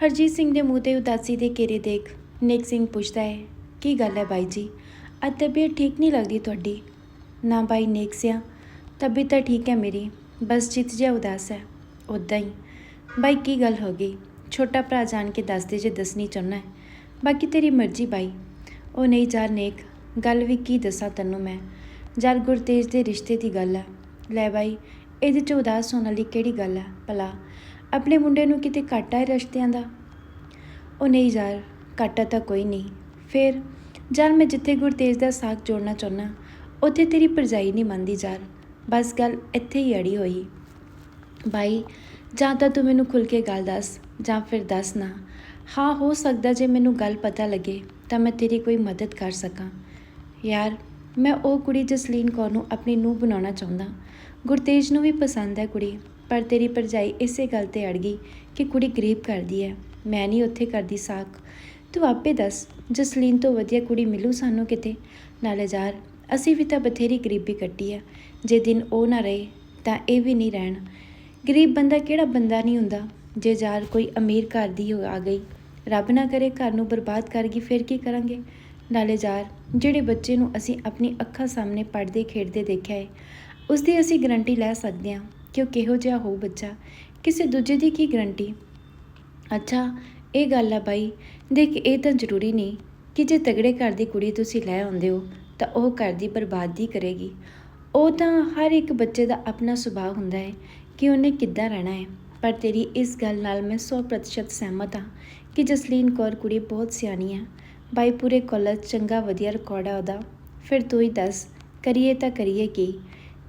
ਹਰਜੀਤ ਸਿੰਘ ਦੇ ਮੂੰਹ ਤੇ ਉਦਾਸੀ ਦੇ ਘੇਰੇ ਦੇਖ ਨੇਕ ਸਿੰਘ ਪੁੱਛਦਾ ਹੈ, ਕੀ ਗੱਲ ਹੈ ਬਾਈ ਜੀ? ਅੱਜ ਤਬੀਅਤ ਠੀਕ ਨਹੀਂ ਲੱਗਦੀ ਤੁਹਾਡੀ? ਨਾ ਬਾਈ ਨੇਕ ਸਿਆ, ਤਬੀਅਤ ਤਾਂ ਠੀਕ ਹੈ ਮੇਰੀ, ਬਸ ਚਿੱਤ ਜਿਹਾ ਉਦਾਸ ਹੈ ਉਦਾਂ ਹੀ। ਬਾਈ ਕੀ ਗੱਲ ਹੋ ਗਈ? ਛੋਟਾ ਭਰਾ ਜਾਣ ਕੇ ਦੱਸ ਦੇ ਜੇ ਦੱਸਣੀ ਚਾਹੁੰਦਾ ਹੈ। ਬਾਕੀ ਤੇਰੀ ਮਰਜ਼ੀ ਬਾਈ। ਉਹ ਨਹੀਂ ਯਾਰ ਨੇਕ, ਗੱਲ ਵੀ ਕੀ ਦੱਸਾਂ ਤੈਨੂੰ ਮੈਂ? ਯਾਰ ਗੁਰਤੇਜ ਦੇ ਰਿਸ਼ਤੇ ਦੀ ਗੱਲ ਹੈ ਲੈ ਬਾਈ, ਇਹਦੇ 'ਚ ਉਦਾਸ ਹੋਣ ਵਾਲੀ ਕਿਹੜੀ ਗੱਲ ਹੈ ਭਲਾ? ਆਪਣੇ ਮੁੰਡੇ ਨੂੰ ਕਿਤੇ ਘਾਟਾ ਹੈ ਰਿਸ਼ਤਿਆਂ ਦਾ? ਉਹ ਨਹੀਂ ਯਾਰ, ਘਾਟਾ ਤਾਂ ਕੋਈ ਨਹੀਂ। ਫਿਰ, ਯਾਰ ਮੈਂ ਜਿੱਥੇ ਗੁਰਤੇਜ ਦਾ ਸਾਥ ਜੋੜਨਾ ਚਾਹੁੰਦਾ ਉੱਥੇ ਤੇਰੀ ਭਰਜਾਈ ਨਹੀਂ ਮੰਨਦੀ ਯਾਰ। ਬਸ ਗੱਲ ਇੱਥੇ ਹੀ ਅੜੀ ਹੋਈ। ਬਾਈ, ਜਾਂ ਤਾਂ ਤੂੰ ਮੈਨੂੰ ਖੁੱਲ ਕੇ ਗੱਲ ਦੱਸ, ਜਾਂ ਫਿਰ ਦੱਸ ਨਾ। ਹਾਂ, ਹੋ ਸਕਦਾ ਜੇ ਮੈਨੂੰ ਗੱਲ ਪਤਾ ਲੱਗੇ, ਤਾਂ ਮੈਂ ਤੇਰੀ ਕੋਈ ਮਦਦ ਕਰ ਸਕਾਂ। ਯਾਰ, ਮੈਂ ਉਹ ਕੁੜੀ ਜਸਲੀਨ ਕੌਰ ਨੂੰ ਆਪਣੀ ਨੂੰਹ ਬਣਾਉਣਾ ਚਾਹੁੰਦਾ। ਗੁਰਤੇਜ ਨੂੰ ਵੀ ਪਸੰਦ ਹੈ ਕੁੜੀ। ਪਰ ਤੇਰੀ ਭਰਜਾਈ ਇਸੇ ਗੱਲ ਤੇ ਅੜ ਗਈ ਕਿ ਕੁੜੀ ਗਰੀਬ ਕਰਦੀ ਹੈ। ਮੈਂ ਨਹੀਂ ਉੱਥੇ ਕਰਦੀ ਸਾਕ। ਤੂੰ ਆਪੇ ਦੱਸ, ਜਸਲੀਨ ਤੋਂ ਵਧੀਆ ਕੁੜੀ ਮਿਲੂ ਸਾਨੂੰ ਕਿਤੇ? ਨਾਲੇ ਯਾਰ, ਅਸੀਂ ਵੀ ਤਾਂ ਬਥੇਰੀ ਗਰੀਬੀ ਕੱਟੀ ਆ ਜੇ ਦਿਨ ਉਹ ਨਾ ਰਹੇ, ਤਾਂ ਇਹ ਵੀ ਨਹੀਂ ਰਹਿਣ। ਗਰੀਬ ਬੰਦਾ ਕਿਹੜਾ ਬੰਦਾ ਨਹੀਂ ਹੁੰਦਾ? ਜੇ ਯਾਰ ਕੋਈ ਅਮੀਰ ਘਰ ਦੀ ਹੋ ਆ ਗਈ, ਰੱਬ ਨਾ ਕਰੇ ਘਰ ਨੂੰ ਬਰਬਾਦ ਕਰ ਗਈ, ਫਿਰ ਕੀ ਕਰਾਂਗੇ? ਨਾਲੇ ਯਾਰ, ਜਿਹੜੇ ਬੱਚੇ ਨੂੰ ਅਸੀਂ ਆਪਣੀ ਅੱਖਾਂ ਸਾਹਮਣੇ ਪੜਦੇ ਖੇਡਦੇ ਦੇਖਿਆ ਹੈ ਉਸ ਦੀ ਅਸੀਂ ਗਰੰਟੀ ਲੈ ਸਕਦੇ ਹਾਂ। ਕਿ ਉਹ ਕਿਹੋ ਜਿਹਾ ਹੋ ਬੱਚਾ? ਕਿਸੇ ਦੂਜੇ ਦੀ ਕੀ ਗਰੰਟੀ ਅੱਛਾ, ਇਹ ਗੱਲ ਆ ਬਾਈ। ਦੇਖ, ਇਹ ਤਾਂ ਜ਼ਰੂਰੀ ਨਹੀਂ ਕਿ ਜੇ ਤਗੜੇ ਘਰ ਦੀ ਕੁੜੀ ਤੁਸੀਂ ਲੈ ਆਉਂਦੇ ਹੋ, ਤਾਂ ਉਹ ਘਰ ਦੀ ਬਰਬਾਦੀ ਕਰੇਗੀ। ਉਹ ਤਾਂ ਹਰ ਇੱਕ ਬੱਚੇ ਦਾ ਆਪਣਾ ਸੁਭਾਅ ਹੁੰਦਾ ਹੈ ਕਿ ਉਹਨੇ ਕਿੱਦਾਂ ਰਹਿਣਾ ਹੈ। ਪਰ ਤੇਰੀ ਇਸ ਗੱਲ ਨਾਲ ਮੈਂ 100% ਸਹਿਮਤ ਹਾਂ ਕਿ ਜਸਲੀਨ ਕੌਰ ਕੁੜੀ ਬਹੁਤ ਸਿਆਣੀ ਹੈ। ਬਾਈ, ਪੂਰੇ ਕਾਲਜ ਚੰਗਾ ਵਧੀਆ ਰਿਕਾਰਡ ਆ ਉਹਦਾ। ਫਿਰ ਤੂੰ ਹੀ ਦੱਸ, ਕਰੀਏ ਤਾਂ ਕਰੀਏ ਕੀ?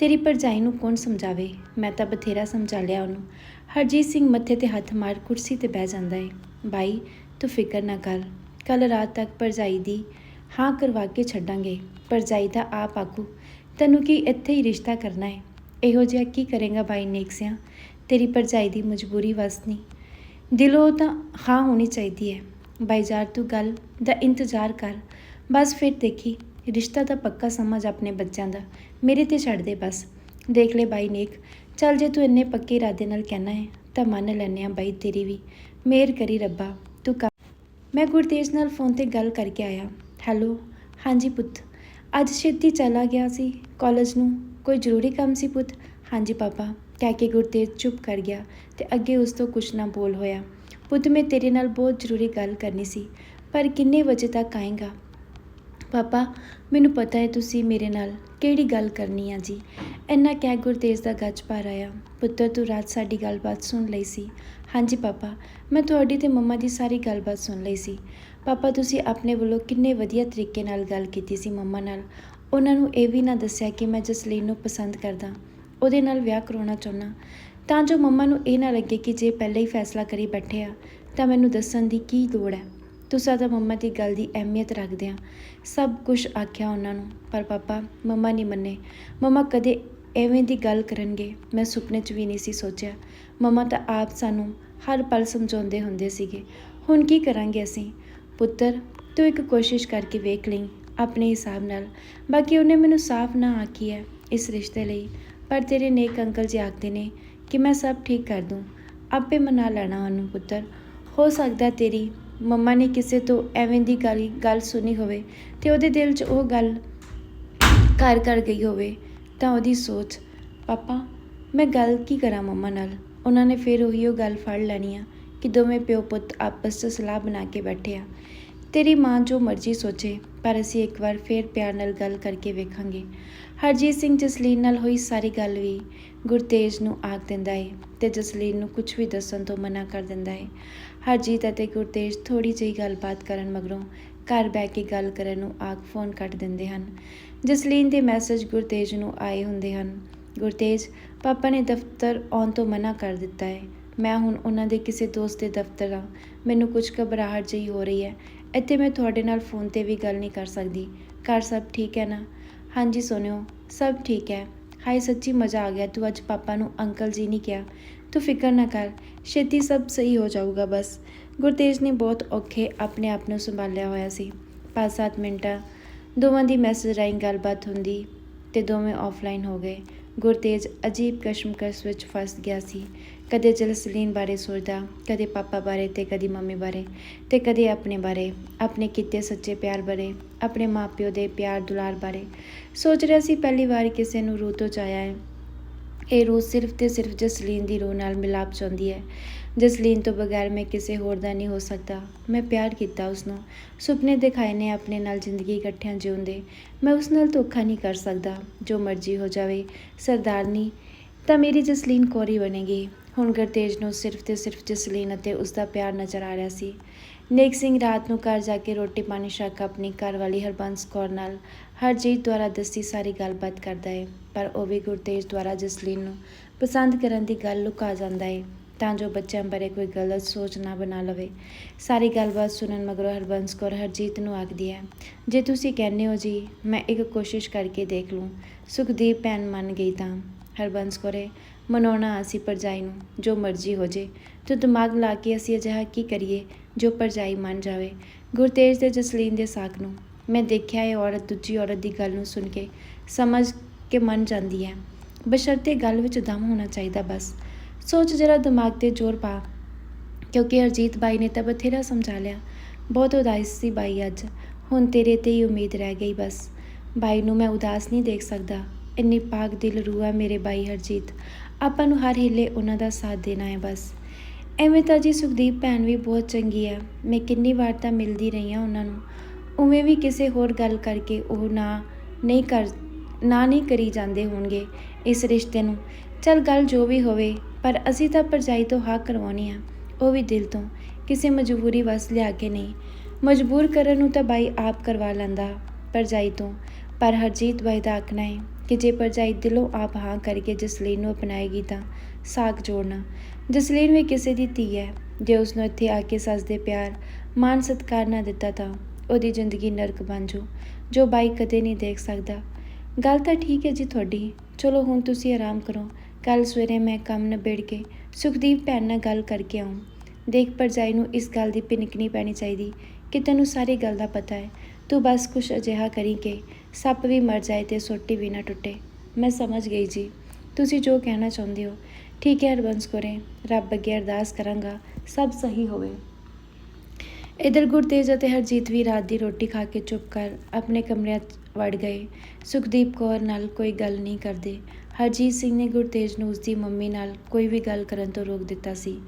ਤੇਰੀ ਭਰਜਾਈ ਨੂੰ ਕੌਣ ਸਮਝਾਵੇ? ਮੈਂ ਤਾਂ ਬਥੇਰਾ ਸਮਝਾ ਲਿਆ ਉਹਨੂੰ। ਹਰਜੀਤ ਸਿੰਘ ਮੱਥੇ ਤੇ ਹੱਥ ਮਾਰ ਕੁਰਸੀ ਤੇ ਬਹਿ ਜਾਂਦਾ ਹੈ ਬਾਈ, ਤੂੰ ਫਿਕਰ ਨਾ ਕਰ। ਕੱਲ ਰਾਤ ਤੱਕ ਭਰਜਾਈ ਦੀ ਹਾਂ ਕਰਵਾ ਕੇ ਛੱਡਾਂਗੇ। ਭਰਜਾਈ ਦਾ ਆਪ ਆਗੂ ਤੈਨੂੰ ਕੀ ਇੱਥੇ ਹੀ ਰਿਸ਼ਤਾ ਕਰਨਾ ਹੈ ਇਹੋ ਜਿਹਾ ਕੀ ਕਰੇਗਾ ਬਾਈ ਨੇਕਸਿਆ? ਤੇਰੀ ਭਰਜਾਈ ਦੀ ਮਜਬੂਰੀ ਵਸ ਨਹੀਂ ਦਿਲੋਂ ਤਾਂ ਹਾਂ ਹੋਣੀ ਚਾਹੀਦੀ ਹੈ ਬਾਈਜ਼ਾਰ ਤੂੰ ਗੱਲ ਦਾ ਇੰਤਜ਼ਾਰ ਕਰ। ਬਸ ਫਿਰ ਦੇਖੀ, ਰਿਸ਼ਤਾ ਤਾਂ ਪੱਕਾ ਸਮਝ ਆਪਣੇ ਬੱਚਿਆਂ ਦਾ। ਮੇਰੇ ਤੇ ਛੱਡ ਦੇ ਬਸ। ਦੇਖ ਲੈ ਬਾਈ ਨੇਕ, ਚੱਲ ਜੇ ਤੂੰ ਇੰਨੇ ਪੱਕੇ ਇਰਾਦੇ ਨਾਲ ਕਹਿਣਾ ਹੈ, ਤਾਂ ਮੰਨ ਲੈਨੇ ਆ ਬਾਈ ਤੇਰੀ ਵੀ। ਮਿਹਰ ਕਰੀ ਰੱਬਾ, ਤੂੰ ਕਰ ਮੈਂ ਗੁਰਤੇਜ ਨਾਲ ਫੋਨ ਤੇ ਗੱਲ ਕਰਕੇ ਆਇਆ। ਹੈਲੋ ਹਾਂਜੀ ਪੁੱਤ। ਅੱਜ ਛੇਤੀ ਚਲਾ ਗਿਆ ਸੀ ਕਾਲਜ ਨੂੰ। ਕੋਈ ਜ਼ਰੂਰੀ ਕੰਮ ਸੀ ਪੁੱਤ? ਹਾਂਜੀ ਪਾਪਾ, ਕਹਿ ਕੇ ਗੁਰਤੇਜ ਚੁੱਪ ਕਰ ਗਿਆ ਤੇ ਅੱਗੇ ਉਸ ਤੋਂ ਕੁਝ ਨਾ ਬੋਲ ਹੋਇਆ। ਪੁੱਤ, ਮੈਂ ਤੇਰੇ ਨਾਲ ਬਹੁਤ ਜ਼ਰੂਰੀ ਗੱਲ ਕਰਨੀ ਸੀ, ਪਰ ਕਿੰਨੇ ਵਜੇ ਤੱਕ ਆਏਗਾ? ਪਾਪਾ, ਮੈਨੂੰ ਪਤਾ ਹੈ ਤੁਸੀਂ ਮੇਰੇ ਨਾਲ ਕਿਹੜੀ ਗੱਲ ਕਰਨੀ ਆ ਜੀ। ਇੰਨਾ ਕਹਿ ਗੁਰਤੇਜ ਦਾ ਗੱਜ ਭਰ ਆਇਆ। ਪੁੱਤਰ, ਤੂੰ ਰਾਤ ਸਾਡੀ ਗੱਲਬਾਤ ਸੁਣ ਲਈ ਸੀ। ਹਾਂਜੀ ਪਾਪਾ, ਮੈਂ ਤੁਹਾਡੀ ਤੇ ਮੰਮਾ ਦੀ ਸਾਰੀ ਗੱਲਬਾਤ ਸੁਣ ਲਈ ਸੀ। ਪਾਪਾ, ਤੁਸੀਂ ਆਪਣੇ ਵੱਲੋਂ ਕਿੰਨੇ ਵਧੀਆ ਤਰੀਕੇ ਨਾਲ ਗੱਲ ਕੀਤੀ ਸੀ ਮੰਮਾ ਨਾਲ। ਉਹਨਾਂ ਨੂੰ ਇਹ ਵੀ ਨਾ ਦੱਸਿਆ ਕਿ ਮੈਂ ਜਸਲੀਨ ਨੂੰ ਪਸੰਦ ਕਰਦਾ। ਉਹਦੇ ਨਾਲ ਵਿਆਹ ਕਰਾਉਣਾ ਚਾਹੁੰਦਾ। ਤਾਂ ਜੋ ਮੰਮਾ ਨੂੰ ਇਹ ਨਾ ਲੱਗੇ ਕਿ ਜੇ ਪਹਿਲਾਂ ਹੀ ਫੈਸਲਾ ਕਰੀ ਬੈਠੇ ਆ, ਤਾਂ ਮੈਨੂੰ ਦੱਸਣ ਦੀ ਕੀ ਲੋੜ ਹੈ। ਤੁਸੀਂ ਤਾਂ ਮੰਮਾ ਦੀ ਗੱਲ ਦੀ ਅਹਿਮੀਅਤ ਰੱਖਦੇ ਆ। ਸਭ ਕੁਝ ਆਖਿਆ ਉਹਨਾਂ ਨੂੰ, ਪਰ ਪਾਪਾ ਮੰਮਾ ਨਹੀਂ ਮੰਨੇ। ਮੰਮਾ ਕਦੇ ਐਵੇਂ ਦੀ ਗੱਲ ਕਰਨਗੇ, ਮੈਂ ਸੁਪਨੇ 'ਚ ਵੀ ਨਹੀਂ ਸੀ ਸੋਚਿਆ। ਮੰਮਾ ਤਾਂ ਆਪ ਸਾਨੂੰ ਹਰ ਪਲ ਸਮਝਾਉਂਦੇ ਹੁੰਦੇ ਸੀਗੇ। ਹੁਣ ਕੀ ਕਰਾਂਗੇ ਅਸੀਂ? ਪੁੱਤਰ, ਤੂੰ ਇੱਕ ਕੋਸ਼ਿਸ਼ ਕਰਕੇ ਵੇਖ ਲਈ, ਆਪਣੇ ਹਿਸਾਬ ਨਾਲ। ਬਾਕੀ ਉਹਨੇ ਮੈਨੂੰ ਸਾਫ਼ ਨਾ ਆਖੀ ਹੈ ਇਸ ਰਿਸ਼ਤੇ ਲਈ। ਪਰ ਤੇਰੇ ਨੇਕ ਅੰਕਲ ਜੀ ਆਖਦੇ ਨੇ ਕਿ ਮੈਂ ਸਭ ਠੀਕ ਕਰ ਦੂੰ। ਆਪੇ ਮਨਾ ਲੈਣਾ ਉਹਨੂੰ ਪੁੱਤਰ। ਹੋ ਸਕਦਾ ਤੇਰੀ ਮੰਮਾ ਨੇ ਕਿਸੇ ਤੋਂ ਐਵੇਂ ਦੀ ਗੱਲ ਗੱਲ ਸੁਣੀ ਹੋਵੇ ਤੇ ਉਹਦੇ ਦਿਲ 'ਚ ਉਹ ਗੱਲ ਘਰ ਕਰ ਗਈ ਹੋਵੇ ਤਾਂ ਉਹਦੀ ਸੋਚ, ਪਾਪਾ, ਮੈਂ ਗੱਲ ਕੀ ਕਰਾਂ ਮੰਮਾ ਨਾਲ? ਉਹਨਾਂ ਨੇ ਫਿਰ ਉਹੀ ਉਹ ਗੱਲ ਫੜ ਲੈਣੀ ਆ ਕਿ ਦੋਵੇਂ ਪਿਓ ਪੁੱਤ ਆਪਸ 'ਚ ਸਲਾਹ ਬਣਾ ਕੇ ਬੈਠੇ ਆ। ਤੇਰੀ ਮਾਂ ਜੋ ਮਰਜ਼ੀ ਸੋਚੇ, ਪਰ ਅਸੀਂ ਇੱਕ ਵਾਰ ਫੇਰ ਪਿਆਰ ਨਾਲ ਗੱਲ ਕਰਕੇ ਵੇਖਾਂਗੇ। ਹਰਜੀਤ ਸਿੰਘ ਜਸਲੀਨ ਨਾਲ ਹੋਈ ਸਾਰੀ ਗੱਲ ਵੀ ਗੁਰਤੇਜ ਨੂੰ ਆਖ ਦਿੰਦਾ ਹੈ ਤੇ ਜਸਲੀਨ ਨੂੰ ਕੁਝ ਵੀ ਦੱਸਣ ਤੋਂ ਮਨਾ ਕਰ ਦਿੰਦਾ ਹੈ ਹਰਜੀਤ ਅਤੇ ਗੁਰਤੇਜ ਥੋੜੀ ਜਿਹੀ ਗੱਲਬਾਤ ਕਰਨ ਮਗਰੋਂ ਘਰ ਬੈ ਕੇ ਗੱਲ ਕਰਨ ਨੂੰ ਆਖ ਫੋਨ ਕੱਟ ਦਿੰਦੇ ਹਨ। ਜਸਲੀਨ ਦੇ ਮੈਸੇਜ ਗੁਰਤੇਜ ਨੂੰ ਆਏ ਹੁੰਦੇ ਹਨ। ਗੁਰਤੇਜ ਪਾਪਾ ਨੇ ਦਫ਼ਤਰ ਆਉਣ ਤੋਂ ਮਨਾ ਕਰ ਦਿੱਤਾ ਹੈ ਮੈਂ ਹੁਣ ਉਹਨਾਂ ਦੇ ਕਿਸੇ ਦੋਸਤ ਦੇ ਦਫ਼ਤਰ ਆ। ਮੈਨੂੰ ਕੁਝ ਘਬਰਾਹਟ ਜਿਹੀ ਹੋ ਰਹੀ ਹੈ। ਇੱਥੇ ਮੈਂ ਤੁਹਾਡੇ ਨਾਲ ਫੋਨ ਤੇ ਵੀ ਗੱਲ ਨਹੀਂ ਕਰ ਸਕਦੀ। ਘਰ ਸਭ ਠੀਕ ਹੈ ਨਾ? ਹਾਂਜੀ ਸੁਣਿਓ ਸਭ ਠੀਕ ਹੈ। ਹਾਏ, ਸੱਚੀ ਮਜ਼ਾ ਆ ਗਿਆ। ਤੂੰ ਅੱਜ ਪਾਪਾ ਨੂੰ ਅੰਕਲ ਜੀ ਨਹੀਂ ਕਿਹਾ। ਤੂੰ ਫਿਕਰ ਨਾ ਕਰ। ਛੇਤੀ ਸਭ ਸਹੀ ਹੋ ਜਾਊਗਾ ਬਸ। ਗੁਰਤੇਜ ਨੇ ਬਹੁਤ ਔਖੇ ਆਪਣੇ ਆਪ ਨੂੰ ਸੰਭਾਲਿਆ ਹੋਇਆ ਸੀ। 5-7 ਮਿੰਟਾਂ ਦੋਵਾਂ ਦੀ ਮੈਸੇਜ ਰਾਹੀਂ ਗੱਲਬਾਤ ਹੁੰਦੀ ਤੇ ਦੋਵੇਂ ਆਫਲਾਈਨ ਹੋ ਗਏ। ਗੁਰਤੇਜ ਅਜੀਬ ਕਸ਼ਮਕਸ਼ ਵਿੱਚ ਫਸ ਗਿਆ ਸੀ। ਕਦੇ ਜਲਸਲੀਨ ਬਾਰੇ ਸੋਚਦਾ, ਕਦੇ ਪਾਪਾ ਬਾਰੇ ਤੇ ਕਦੀ ਮੰਮੀ ਬਾਰੇ ਤੇ ਕਦੇ ਆਪਣੇ ਬਾਰੇ, ਆਪਣੇ ਕੀਤੇ ਸੱਚੇ ਪਿਆਰ ਬਾਰੇ, ਆਪਣੇ ਮਾਪਿਓ ਦੇ ਪਿਆਰ ਦੁਲਾਰ ਬਾਰੇ। ਸੋਚ ਰਿਹਾ ਸੀ ਪਹਿਲੀ ਵਾਰ ਕਿਸੇ ਨੂੰ ਰੂਹ ਤੋਂ ਚਾਇਆ ਹੈ। ਇਹ ਰੂਹ ਸਿਰਫ ਤੇ ਸਿਰਫ ਜਸਲੀਨ ਦੀ ਰੂਹ ਨਾਲ ਮਿਲਾਪ ਚਾਹੁੰਦੀ ਹੈ। ਜਸਲੀਨ ਤੋਂ ਬਗੈਰ ਮੈਂ ਕਿਸੇ ਹੋਰ ਦਾ ਨਹੀਂ ਹੋ ਸਕਦਾ। ਮੈਂ ਪਿਆਰ ਕੀਤਾ ਉਸ ਨੂੰ ਸੁਪਨੇ ਦਿਖਾਏ ਨੇ ਆਪਣੇ ਨਾਲ ਜ਼ਿੰਦਗੀ ਇਕੱਠਿਆਂ ਜਿਉਂਦੇ। ਮੈਂ ਉਸ ਨਾਲ ਧੋਖਾ ਨਹੀਂ ਕਰ ਸਕਦਾ। ਜੋ ਮਰਜ਼ੀ ਹੋ ਜਾਵੇ। ਸਰਦਾਰਨੀ, ਤਾਂ ਮੇਰੀ ਜਸਲੀਨ ਕੋਰੀ ਬਣੇਗੀ। ਹੁਣ ਗੁਰਤੇਜ ਨੂੰ ਸਿਰਫ ਤੇ ਸਿਰਫ ਜਸਲੀਨ ਅਤੇ ਉਸ ਦਾ ਪਿਆਰ ਨਜ਼ਰ ਆ ਰਿਹਾ ਸੀ। ਨੇਕ ਸਿੰਘ ਰਾਤ ਨੂੰ ਘਰ ਜਾ ਕੇ ਰੋਟੀ ਪਾਣੀ ਛਕ ਆਪਣੀ ਘਰ ਵਾਲੀ ਹਰਬੰਸ ਕੌਰ ਨਾਲ ਹਰਜੀਤ ਦੁਆਰਾ ਦੱਸੀ ਸਾਰੀ ਗੱਲਬਾਤ ਕਰਦਾ ਹੈ ਪਰ ਉਹ ਵੀ ਗੁਰਤੇਜ ਦੁਆਰਾ ਜਸਲੀਨ ਨੂੰ ਪਸੰਦ ਕਰਨ ਦੀ ਗੱਲ ਲੁਕਾ ਜਾਂਦਾ ਹੈ ਤਾਂ ਜੋ ਬੱਚਿਆਂ ਬਾਰੇ ਕੋਈ ਗਲਤ ਸੋਚ ਨਾ ਬਣਾ ਲਵੇ। ਸਾਰੀ ਗੱਲਬਾਤ ਸੁਣਨ ਮਗਰੋਂ ਹਰਬੰਸ ਕੌਰ ਹਰਜੀਤ ਨੂੰ ਆਖਦੀ ਹੈ, ਜੇ ਤੁਸੀਂ ਕਹਿੰਦੇ ਹੋ ਜੀ, ਮੈਂ ਇੱਕ ਕੋਸ਼ਿਸ਼ ਕਰਕੇ ਦੇਖ ਲੂੰ, ਸੁਖਦੀਪ ਭੈਣ ਮੰਨ ਗਈ ਤਾਂ। ਹਰਬੰਸ ਕੌਰੇ, ਮਨਾਉਣਾ ਅਸੀਂ ਪਰਜਾਈ ਨੂੰ, ਜੋ ਮਰਜ਼ੀ ਹੋ ਜੇ, ਤੂੰ ਦਿਮਾਗ ਲਾ ਕੇ ਅਸੀਂ ਅਜਿਹਾ ਕੀ ਕਰੀਏ, ਜੋ ਪਰਜਾਈ ਮੰਨ ਜਾਵੇ? ਗੁਰਤੇਜ ਤੇ ਜਸਲੀਨ ਦੇ ਸਾਕ ਨੂੰ ਮੈਂ ਦੇਖਿਆ ਇਹ ਔਰਤ ਦੂਜੀ ਔਰਤ ਦੀ ਗੱਲ ਨੂੰ ਸੁਣ ਕੇ ਸਮਝ ਕੇ ਮੰਨ ਜਾਂਦੀ ਹੈ। ਬਸ਼ਰਤੇ ਗੱਲ ਵਿੱਚ ਦਮ ਹੋਣਾ ਚਾਹੀਦਾ ਬਸ। ਸੋਚ ਜਰਾ ਦਿਮਾਗ ਤੇ ਜ਼ੋਰ ਪਾ। ਕਿਉਂਕਿ ਹਰਜੀਤ ਬਾਈ ਨੇ ਤਾਂ ਬਥੇਰਾ ਸਮਝਾ ਲਿਆ। ਬਹੁਤ ਉਦਾਸ ਸੀ ਬਾਈ ਅੱਜ। ਹੁਣ ਤੇਰੇ ਤੇ ਹੀ ਉਮੀਦ ਰਹਿ ਗਈ ਬਸ। ਬਾਈ ਨੂੰ ਮੈਂ ਉਦਾਸ ਨਹੀਂ ਦੇਖ ਸਕਦਾ। ਇੰਨੀ ਪਾਕ ਦਿਲ ਰੂਹ ਹੈ ਮੇਰੇ ਬਾਈ ਹਰਜੀਤ। ਆਪਾਂ ਨੂੰ ਹਰ ਹਿੱਲੇ ਉਹਨਾਂ ਦਾ ਸਾਥ ਦੇਣਾ ਹੈ ਬਸ। ਐਵੇਂ ਤਾਂ ਜੀ ਸੁਖਦੀਪ ਭੈਣ ਵੀ ਬਹੁਤ ਚੰਗੀ ਹੈ। ਮੈਂ ਕਿੰਨੀ ਵਾਰ ਤਾਂ ਮਿਲਦੀ ਰਹੀ ਹਾਂ ਉਹਨਾਂ ਨੂੰ। ਉਵੇਂ ਵੀ ਕਿਸੇ ਹੋਰ ਗੱਲ ਕਰਕੇ ਉਹ ਨਾ ਨਹੀਂ ਕਰ, ਨਾ ਨਹੀਂ ਕਰੀ ਜਾਂਦੇ ਹੋਣਗੇ ਇਸ ਰਿਸ਼ਤੇ ਨੂੰ। ਚਲ ਗੱਲ ਜੋ ਵੀ ਹੋਵੇ, ਪਰ ਅਸੀਂ ਤਾਂ ਪਰਜਾਈ ਤੋਂ ਹਾਂ ਕਰਵਾਉਣੀ ਆ। ਉਹ ਵੀ ਦਿਲ ਤੋਂ, ਕਿਸੇ ਮਜਬੂਰੀ ਵਸ ਲਿਆ ਕੇ ਨਹੀਂ। ਮਜਬੂਰ ਕਰਨ ਨੂੰ ਤਾਂ ਬਾਈ ਆਪ ਕਰਵਾ ਲੈਂਦਾ ਪਰਜਾਈ ਤੋਂ, ਪਰ ਹਰਜੀਤ ਬਾਈ ਦਾ ਆਖਣਾ ਹੈ ਕਿ ਜੇ ਪਰਜਾਈ ਦਿਲੋਂ ਆਪ ਹਾਂ ਕਰਕੇ ਜਸਲੀਨ ਨੂੰ ਅਪਣਾਏਗੀ ਤਾਂ ਸਾਖ ਜੋੜਨਾ ਜਸਲੀਨ ਵੀ ਕਿਸੇ ਦੀ ਧੀ ਹੈ, ਜੇ ਉਸ ਨੂੰ ਇੱਥੇ ਆ ਕੇ ਸੱਸ ਦੇ ਪਿਆਰ ਮਾਨ ਸਤਿਕਾਰ ਨਾ ਦਿੱਤਾ ਤਾਂ। ਉਹਦੀ ਜ਼ਿੰਦਗੀ ਨਰਕ ਬਣ ਜੂ ਜੋ ਬਾਈ ਕਦੇ ਨਹੀਂ ਦੇਖ ਸਕਦਾ। ਗੱਲ ਤਾਂ ਠੀਕ ਹੈ ਜੀ ਤੁਹਾਡੀ, ਚਲੋ ਹੁਣ ਤੁਸੀਂ ਆਰਾਮ ਕਰੋ। ਕੱਲ ਸਵੇਰੇ ਮੈਂ ਕੰਮ ਨਿਬੇੜ ਕੇ ਸੁਖਦੀਪ ਭੈਣ ਨਾਲ ਗੱਲ ਕਰਕੇ ਆਉਂ ਦੇਖ ਪਰਜਾਈ ਨੂੰ ਇਸ ਗੱਲ ਦੀ ਪਿਨਕ ਨਹੀਂ ਪੈਣੀ ਚਾਹੀਦੀ ਕਿ ਤੈਨੂੰ ਸਾਰੀ ਗੱਲ ਦਾ ਪਤਾ ਹੈ। ਤੂੰ ਬਸ ਕੁਛ ਅਜਿਹਾ ਕਰੀ ਕਿ ਸੱਪ ਵੀ ਮਰ ਜਾਏ ਤੇ ਸੋਟੀ ਵੀ ਨਾ ਟੁੱਟੇ। ਮੈਂ ਸਮਝ ਗਈ ਜੀ। ਤੁਸੀਂ ਜੋ ਕਹਿਣਾ ਚਾਹੁੰਦੇ ਹੋ। ਠੀਕ ਹੈ ਹਰਬੰਸ ਕੋਰੇ, ਰੱਬ ਅੱਗੇ ਅਰਦਾਸ ਕਰਾਂਗਾ, ਸਭ ਸਹੀ ਹੋਵੇ। ਇਧਰ ਗੁਰਤੇਜ ਅਤੇ ਹਰਜੀਤ ਵੀ ਰਾਤ ਦੀ ਰੋਟੀ ਖਾ ਕੇ ਚੁੱਪ ਕਰ ਆਪਣੇ ਕਮਰਿਆਂ 'ਚ ਵੜ ਗਏ। ਸੁਖਦੀਪ ਕੌਰ ਨਾਲ ਕੋਈ ਗੱਲ ਨਹੀਂ ਕਰਦੇ। ਹਰਜੀਤ ਸਿੰਘ ਨੇ ਗੁਰਤੇਜ ਨੂੰ ਉਸਦੀ ਮੰਮੀ ਨਾਲ ਕੋਈ ਵੀ ਗੱਲ ਕਰਨ ਤੋਂ ਰੋਕ ਦਿੱਤਾ ਸੀ।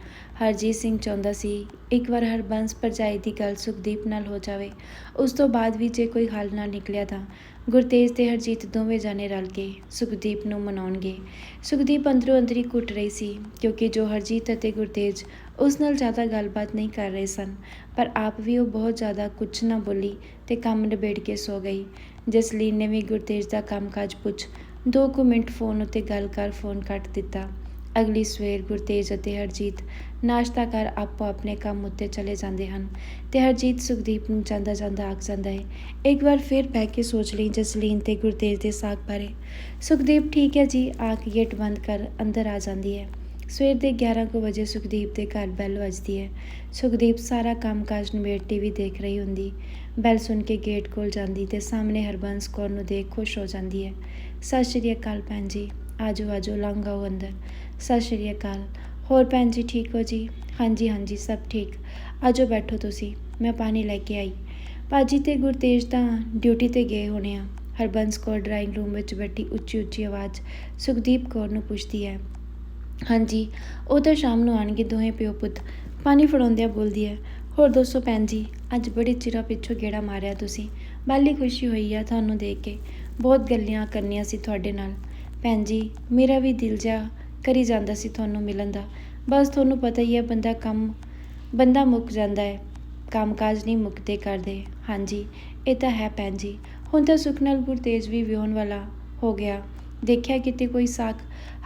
ਹਰਜੀਤ ਸਿੰਘ ਚਾਹੁੰਦਾ ਸੀ, ਇੱਕ ਵਾਰ ਹਰਬੰਸ ਪਰਜਾਈ ਦੀ ਗੱਲ ਸੁਖਦੀਪ ਨਾਲ ਹੋ ਜਾਵੇ। ਉਸ ਤੋਂ ਬਾਅਦ ਵੀ ਜੇ ਕੋਈ ਹੱਲ ਨਾ ਨਿਕਲਿਆ ਤਾਂ। ਗੁਰਤੇਜ ਤੇ ਹਰਜੀਤ ਦੋਵੇਂ ਜਾਣੇ ਰਲ ਕੇ ਸੁਖਦੀਪ ਨੂੰ ਮਨਾਉਣਗੇ। ਸੁਖਦੀਪ ਅੰਦਰੋਂ ਅੰਦਰੀ ਕੁੱਟ ਰਹੀ ਸੀ, ਕਿਉਂਕਿ ਜੋ ਹਰਜੀਤ ਅਤੇ ਗੁਰਤੇਜ ਉਸ ਨਾਲ ਜ਼ਿਆਦਾ ਗੱਲਬਾਤ ਨਹੀਂ ਕਰ ਰਹੇ ਸਨ, ਪਰ ਆਪ ਵੀ ਉਹ ਬਹੁਤ ਜ਼ਿਆਦਾ ਕੁਝ ਨਾ ਬੋਲੀ ਤੇ ਕੰਮ ਨਿਬੇੜ ਕੇ ਸੋ ਗਈ। ਜਸਲੀਨ ਨੇ ਵੀ ਗੁਰਤੇਜ ਦਾ ਕੰਮਕਾਜ ਪੁੱਛ ਦੋ ਕੁ ਮਿੰਟ ਫੋਨ ਉੱਤੇ ਗੱਲ ਕਰ ਫੋਨ ਕੱਟ ਦਿੱਤਾ। ਅਗਲੀ ਸਵੇਰ ਗੁਰਤੇਜ ਅਤੇ ਹਰਜੀਤ ਨਾਸ਼ਤਾ ਕਰ ਆਪੋ ਆਪਣੇ ਕੰਮ ਉੱਤੇ ਚਲੇ ਜਾਂਦੇ ਹਨ ਤੇ ਹਰਜੀਤ ਸੁਖਦੀਪ ਨੂੰ ਜਾਂਦਾ ਜਾਂਦਾ ਆਖ ਜਾਂਦਾ ਹੈ। ਇੱਕ ਵਾਰ ਫਿਰ ਬਹਿ ਕੇ ਸੋਚ ਲਈ ਜਸਲੀਨ ਤੇ ਗੁਰਤੇਜ ਦੇ ਸਾਗ ਬਾਰੇ। ਸੁਖਦੀਪ, ਠੀਕ ਹੈ ਜੀ ਆ ਕੇ ਗੇਟ ਬੰਦ ਕਰ, ਅੰਦਰ ਆ ਜਾਂਦੀ ਹੈ। ਸਵੇਰ ਦੇ 11 ਕੁ ਵਜੇ ਸੁਖਦੀਪ ਦੇ ਘਰ ਬੈਲ ਵੱਜਦੀ ਹੈ। ਸੁਖਦੀਪ ਸਾਰਾ ਕੰਮਕਾਜ ਨਿਬੇੜ ਟੀਵੀ ਦੇਖ ਰਹੀ ਹੁੰਦੀ। ਬੈਲ ਸੁਣ ਕੇ ਗੇਟ ਕੋਲ ਜਾਂਦੀ ਤੇ ਸਾਹਮਣੇ ਹਰਬੰਸ ਕੌਰ ਨੂੰ ਦੇਖ ਖੁਸ਼ ਹੋ ਜਾਂਦੀ ਹੈ। ਸਤਿ ਸ਼੍ਰੀ ਅਕਾਲ ਭੈਣ ਜੀ, ਆਜੋ ਆਜੋ, ਲੰਘ ਆਓ ਅੰਦਰ। ਸਤਿ ਸ਼੍ਰੀ ਅਕਾਲ। ਹੋਰ ਭੈਣ ਜੀ ਠੀਕ ਹੋ ਜੀ? ਹਾਂਜੀ ਹਾਂਜੀ, ਸਭ ਠੀਕ। ਆਜੋ ਬੈਠੋ ਤੁਸੀਂ। ਮੈਂ ਪਾਣੀ ਲੈ ਕੇ ਆਈ। ਪਾਜੀ ਤੇ ਗੁਰਤੇਜ ਤਾਂ ਡਿਊਟੀ ਤੇ ਗਏ ਹੋਣੇ ਆ। ਹਰਬੰਸ ਕੌਰ ਡਰਾਇੰਗ ਰੂਮ ਵਿੱਚ ਬੈਠੀ ਉੱਚੀ ਉੱਚੀ ਆਵਾਜ਼ ਸੁਖਦੀਪ ਕੌਰ ਨੂੰ ਪੁੱਛਦੀ ਹੈ। ਹਾਂਜੀ, ਉਹ ਤਾਂ ਸ਼ਾਮ ਨੂੰ ਆਣਗੇ ਦੋਹੇ ਪਿਓ ਪੁੱਤ। ਪਾਣੀ ਫੜਾਉਂਦਿਆਂ ਬੋਲਦੀ ਹੈ, ਹੋਰ ਦੱਸੋ ਭੈਣ ਜੀ, ਅੱਜ ਬੜੇ ਚਿਰਾਂ ਪਿੱਛੋਂ ਗੇੜਾ ਮਾਰਿਆ ਤੁਸੀਂ। ਬਾਲੀ ਖੁਸ਼ੀ ਹੋਈ ਆ ਤੁਹਾਨੂੰ ਦੇਖ ਕੇ। ਬਹੁਤ ਗੱਲਾਂ ਕਰਨੀਆਂ ਸੀ ਤੁਹਾਡੇ ਨਾਲ। ਭੈਣ ਜੀ, ਮੇਰਾ ਵੀ ਦਿਲ ਜਾ ਕਰੀ ਜਾਂਦਾ ਸੀ ਤੁਹਾਨੂੰ ਮਿਲਣ ਦਾ। ਬਸ ਤੁਹਾਨੂੰ ਪਤਾ ਹੀ ਹੈ, ਬੰਦਾ ਕੰਮ, ਬੰਦਾ ਮੁੱਕ ਜਾਂਦਾ ਹੈ। ਕੰਮਕਾਜ ਨਹੀਂ ਮੁੱਕਦੇ ਕਰਦੇ। ਹਾਂਜੀ, ਇਹ ਤਾਂ ਹੈ ਭੈਣ ਜੀ। ਹੁਣ ਤਾਂ ਸੁਖ ਨਾਲ ਗੁਰਤੇਜ ਵੀ ਵਿਹਣ ਵਾਲਾ ਹੋ ਗਿਆ। ਦੇਖਿਆ ਕਿਤੇ ਕੋਈ ਸਾਖ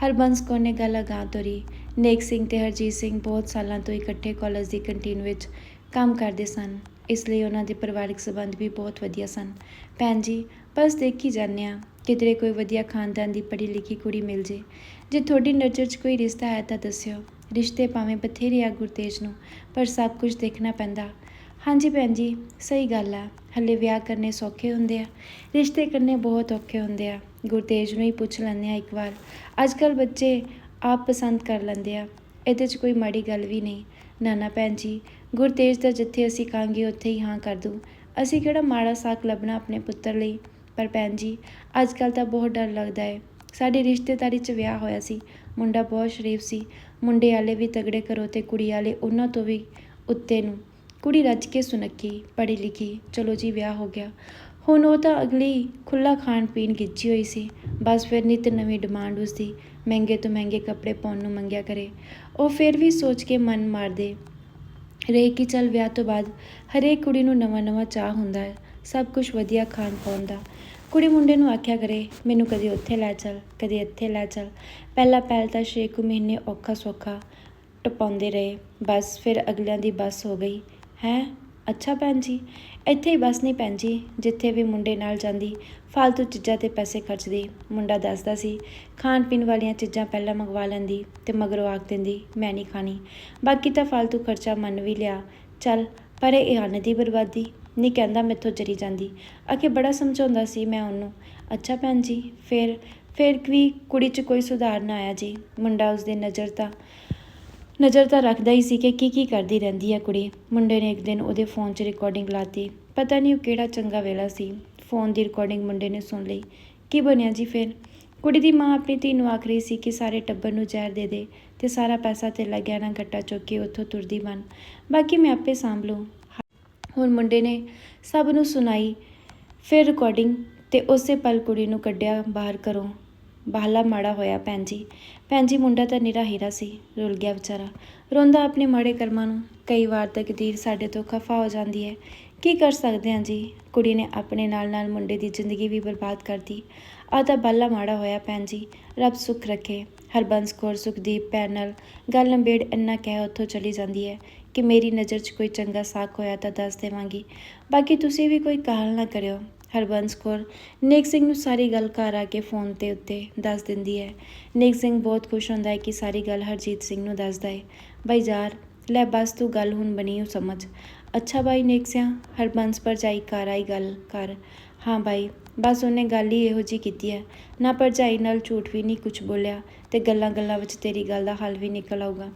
ਹਰਬੰਸ ਕੌਰ ਨੇ ਗੱਲ ਅਗਾਂਹ ਤੋਰੀ। ਨੇਕ ਸਿੰਘ ਤੇ ਹਰਜੀਤ ਸਿੰਘ ਬਹੁਤ ਸਾਲਾਂ ਤੋਂ ਇਕੱਠੇ ਕਾਲਜ ਦੀ ਕੰਟੀਨ ਵਿੱਚ ਕੰਮ ਕਰਦੇ ਸਨ। ਇਸ ਲਈ ਉਹਨਾਂ ਦੇ ਪਰਿਵਾਰਕ ਸੰਬੰਧ ਵੀ ਬਹੁਤ ਵਧੀਆ ਸਨ। ਭੈਣ ਜੀ, ਬਸ ਦੇਖੀ ਜਾਂਦੇ ਆ ਕਿਧਰੇ ਕੋਈ ਵਧੀਆ ਖਾਨਦਾਨ ਦੀ ਪੜ੍ਹੀ ਲਿਖੀ ਕੁੜੀ ਮਿਲ ਜੇ। ਜੇ ਤੁਹਾਡੀ ਨਜ਼ਰ 'ਚ ਕੋਈ ਰਿਸ਼ਤਾ ਹੈ ਤਾਂ ਦੱਸਿਓ। ਰਿਸ਼ਤੇ ਭਾਵੇਂ ਬਥੇਰੇ ਆ ਗੁਰਤੇਜ ਨੂੰ, ਪਰ ਸਭ ਕੁਝ ਦੇਖਣਾ ਪੈਂਦਾ। ਹਾਂਜੀ ਭੈਣ ਜੀ, ਸਹੀ ਗੱਲ ਆ। ਹੱਲੇ ਵਿਆਹ ਕਰਨੇ ਸੌਖੇ ਹੁੰਦੇ ਆ। ਰਿਸ਼ਤੇ ਕਰਨੇ ਬਹੁਤ ਔਖੇ ਹੁੰਦੇ ਆ। ਗੁਰਤੇਜ ਨੂੰ ਹੀ ਪੁੱਛ ਲੈਂਦੇ ਆ ਇੱਕ ਵਾਰ। ਅੱਜ ਕੱਲ ਬੱਚੇ ਆਪ ਪਸੰਦ ਕਰ ਲੈਂਦੇ ਆ। ਇਹਦੇ 'ਚ ਕੋਈ ਮਾੜੀ ਗੱਲ ਵੀ ਨਹੀਂ। ਨਾ ਨਾ ਭੈਣ ਜੀ, ਗੁਰਤੇਜ ਦਾ ਜਿੱਥੇ ਅਸੀਂ ਕਹਾਂਗੇ ਉੱਥੇ ਹੀ ਹਾਂ ਕਰ ਦੂੰ ਅਸੀਂ ਕਿਹੜਾ ਮਾੜਾ ਸਾਕ ਲੱਭਣਾ ਆਪਣੇ ਪੁੱਤਰ ਲਈ? ਪਰ ਭੈਣ ਜੀ, ਅੱਜ ਕੱਲ ਤਾਂ ਬਹੁਤ ਡਰ ਲੱਗਦਾ ਹੈ। ਸਾਡੀ ਰਿਸ਼ਤੇਦਾਰੀ 'ਚ ਵਿਆਹ ਹੋਇਆ ਸੀ। ਮੁੰਡਾ ਬਹੁਤ ਸ਼ਰੀਫ ਸੀ। ਮੁੰਡੇ ਵਾਲੇ ਵੀ ਤਗੜੇ ਕਰੋ ਤੇ ਕੁੜੀ ਵਾਲੇ ਉਹਨਾਂ ਤੋਂ ਵੀ ਉੱਤੇ ਨੂੰ। ਕੁੜੀ ਰੱਜ ਕੇ ਸੁਨੱਖੀ ਪੜ੍ਹੀ ਲਿਖੀ ਚਲੋ ਜੀ ਵਿਆਹ ਹੋ ਗਿਆ। ਹੁਣ ਉਹ ਤਾਂ ਅਗਲੀ ਖੁੱਲਾ ਖਾਣ ਪੀਣ ਗਿੱਜੀ ਹੋਈ ਸੀ। ਬਸ ਫਿਰ ਨਿਤ ਨਵੀਂ ਡਿਮਾਂਡ ਉਸਦੀ, ਮਹਿੰਗੇ ਤੋਂ ਮਹਿੰਗੇ ਕੱਪੜੇ ਪਾਉਣ ਨੂੰ ਮੰਗਿਆ ਕਰੇ। ਉਹ ਫਿਰ ਵੀ ਸੋਚ ਕੇ ਮਨ ਮਾਰਦੇ। ਰਹੇ ਕਿ ਚੱਲ ਵਿਆਹ ਤੋਂ ਬਾਅਦ ਹਰੇਕ ਕੁੜੀ ਨੂੰ ਨਵਾਂ ਨਵਾਂ ਚਾਹ ਹੁੰਦਾ ਹੈ। ਸਭ ਕੁਝ ਵਧੀਆ ਖਾਣ ਪਾਉਣ ਦਾ। ਕੁੜੀ ਮੁੰਡੇ ਨੂੰ ਆਖਿਆ ਕਰੇ, ਮੈਨੂੰ ਕਦੇ ਉੱਥੇ ਲੈ ਚੱਲ, ਕਦੇ ਇੱਥੇ ਲੈ ਚੱਲ। ਪਹਿਲਾ ਪਹਿਲ ਤਾਂ ਛੇ ਕੁ ਮਹੀਨੇ ਔਖਾ ਸੌਖਾ ਟਪਾਉਂਦੇ ਰਹੇ। ਬਸ ਫਿਰ ਅਗਲਿਆਂ ਦੀ ਬੱਸ ਹੋ ਗਈ। ਹੈ? ਅੱਛਾ ਭੈਣ ਜੀ। ਇੱਥੇ ਹੀ ਬਸ ਨਹੀਂ ਭੈਣ ਜੀ, ਜਿੱਥੇ ਵੀ ਮੁੰਡੇ ਨਾਲ ਜਾਂਦੀ, ਫਾਲਤੂ ਚੀਜ਼ਾਂ ਤੇ ਪੈਸੇ ਖਰਚਦੀ। ਮੁੰਡਾ ਦੱਸਦਾ ਸੀ। ਖਾਣ ਪੀਣ ਵਾਲੀਆਂ ਚੀਜ਼ਾਂ ਪਹਿਲਾਂ ਮੰਗਵਾ ਲੈਂਦੀ ਤੇ ਮਗਰੋਂ ਆਖ ਦਿੰਦੀ, ਮੈਂ ਨਹੀਂ ਖਾਣੀ। ਬਾਕੀ ਤਾਂ ਫਾਲਤੂ ਖਰਚਾ ਮੰਨ ਵੀ ਲਿਆ। ਚੱਲ, ਪਰ ਇਹ ਅੰਨ ਦੀ ਬਰਬਾਦੀ। ਨਹੀਂ ਕਹਿੰਦਾ ਮੈਥੋਂ ਚਰੀ ਜਾਂਦੀ। ਅਕੇ ਬੜਾ ਸਮਝਾਉਂਦਾ ਸੀ ਮੈਂ ਉਹਨੂੰ। ਅੱਛਾ ਭੈਣ ਜੀ, ਫਿਰ ਫਿਰ ਵੀ ਕੁੜੀ 'ਚ ਕੋਈ ਸੁਧਾਰ ਨਾ ਆਇਆ ਜੀ। ਮੁੰਡਾ ਉਸ ਨਜ਼ਰ ਤਾਂ ਨਜ਼ਰ ਤਾਂ ਰੱਖਦਾ ਹੀ ਸੀ ਕਿ ਕੀ ਕੀ ਕਰਦੀ ਰਹਿੰਦੀ ਹੈ ਕੁੜੀ। ਮੁੰਡੇ ਨੇ ਇੱਕ ਦਿਨ ਉਹਦੇ ਫੋਨ 'ਚ ਰਿਕਾਰਡਿੰਗ ਲਾਤੀ ਪਤਾ ਨਹੀਂ ਉਹ ਕਿਹੜਾ ਚੰਗਾ ਵੇਲਾ ਸੀ। ਫੋਨ ਦੀ ਰਿਕਾਰਡਿੰਗ ਮੁੰਡੇ ਨੇ ਸੁਣ ਲਈ। ਕੀ ਬਣਿਆ ਜੀ ਫਿਰ? ਕੁੜੀ ਦੀ ਮਾਂ ਆਪਣੀ ਧੀ ਨੂੰ ਆਖ ਰਹੀ ਸੀ ਕਿ ਸਾਰੇ ਟੱਬਰ ਨੂੰ ਜ਼ਹਿਰ ਦੇ ਦੇ ਤੇ ਸਾਰਾ ਪੈਸਾ ਤੇ ਲੱਗਿਆ ਨਾ ਗੱਟਾ ਚੁੱਕ ਕੇ ਉੱਥੋਂ ਤੁਰਦੀ ਬਣ। ਬਾਕੀ ਮੈਂ ਆਪੇ ਸਾਂਭ ਲੂੰ ਹੁਣ ਮੁੰਡੇ ਨੇ ਸਭ ਨੂੰ ਸੁਣਾਈ। ਫਿਰ ਰਿਕਾਰਡਿੰਗ ਤੇ ਉਸੇ ਪਲ ਕੁੜੀ ਨੂੰ ਕੱਢਿਆ ਬਾਹਰ ਘਰੋਂ। ਬਾਹਲਾ ਮਾੜਾ ਹੋਇਆ ਭੈਣ ਜੀ। ਭੈਣ ਜੀ, ਮੁੰਡਾ ਤਾਂ ਨਿਰਾ ਹੀਰਾ ਸੀ, ਰੁਲ ਗਿਆ ਵਿਚਾਰਾ। ਰੋਂਦਾ ਆਪਣੇ ਮਾੜੇ ਕਰਮਾਂ ਨੂੰ। ਕਈ ਵਾਰ ਤਕਦੀਰ ਸਾਡੇ ਤੋਂ ਖਫਾ ਹੋ ਜਾਂਦੀ ਹੈ। ਕੀ ਕਰ ਸਕਦੇ ਹਾਂ ਜੀ? ਕੁੜੀ ਨੇ ਆਪਣੇ ਨਾਲ ਨਾਲ ਮੁੰਡੇ ਦੀ ਜ਼ਿੰਦਗੀ ਵੀ ਬਰਬਾਦ ਕਰਤੀ ਆ ਤਾਂ ਬਾਲਾ ਮਾੜਾ ਹੋਇਆ ਭੈਣ ਜੀ। ਰੱਬ ਸੁੱਖ ਰੱਖੇ। ਹਰਬੰਸ ਕੌਰ, ਸੁਖਦੀਪ ਭੈਣ ਨਾਲ ਗੱਲ ਲੰਬੇੜ ਇੰਨਾ ਕਹਿ ਉੱਥੋਂ ਚਲੀ ਜਾਂਦੀ ਹੈ। ਕਿ ਮੇਰੀ ਨਜ਼ਰ 'ਚ ਕੋਈ ਚੰਗਾ ਸਾਕ ਹੋਇਆ ਤਾਂ ਦੱਸ ਦੇਵਾਂਗੀ। ਬਾਕੀ ਤੁਸੀਂ ਵੀ ਕੋਈ ਕਾਹਲ ਨਾ ਕਰਿਓ। ਹਰਬੰਸ ਕੌਰ, ਨੇਕ ਸਿੰਘ ਨੂੰ ਸਾਰੀ ਗੱਲ ਘਰ ਆ ਕੇ ਫੋਨ ਤੇ ਉੱਤੇ ਦੱਸ ਦਿੰਦੀ ਹੈ। ਨੇਕ ਸਿੰਘ ਬਹੁਤ ਖੁਸ਼ ਹੁੰਦਾ ਹੈ ਕਿ ਸਾਰੀ ਗੱਲ ਹਰਜੀਤ ਸਿੰਘ ਨੂੰ ਦੱਸਦਾ ਹੈ। ਬਾਈ ਯਾਰ, ਲੈ ਬਸ ਤੂੰ ਗੱਲ ਹੁਣ ਬਣੀ ਹੋ ਸਮਝ। ਅੱਛਾ ਬਾਈ ਨੇਕ ਸਿਆ, ਹਰਬੰਸ ਭਰਜਾਈ ਘਰ ਆਈ ਗੱਲ ਕਰ। ਹਾਂ ਬਾਈ, ਬਸ ਉਹਨੇ ਗੱਲ ਹੀ ਇਹੋ ਜੀ ਕੀਤੀ ਹੈ। ਨਾ ਭਰਜਾਈ ਨਾਲ ਝੂਠ ਵੀ ਨਹੀਂ ਕੁਝ ਬੋਲਿਆ। ਤੇ ਗੱਲਾਂ ਗੱਲਾਂ ਵਿੱਚ ਤੇਰੀ ਗੱਲ ਦਾ ਹੱਲ ਵੀ ਨਿਕਲ ਆਊਗਾ।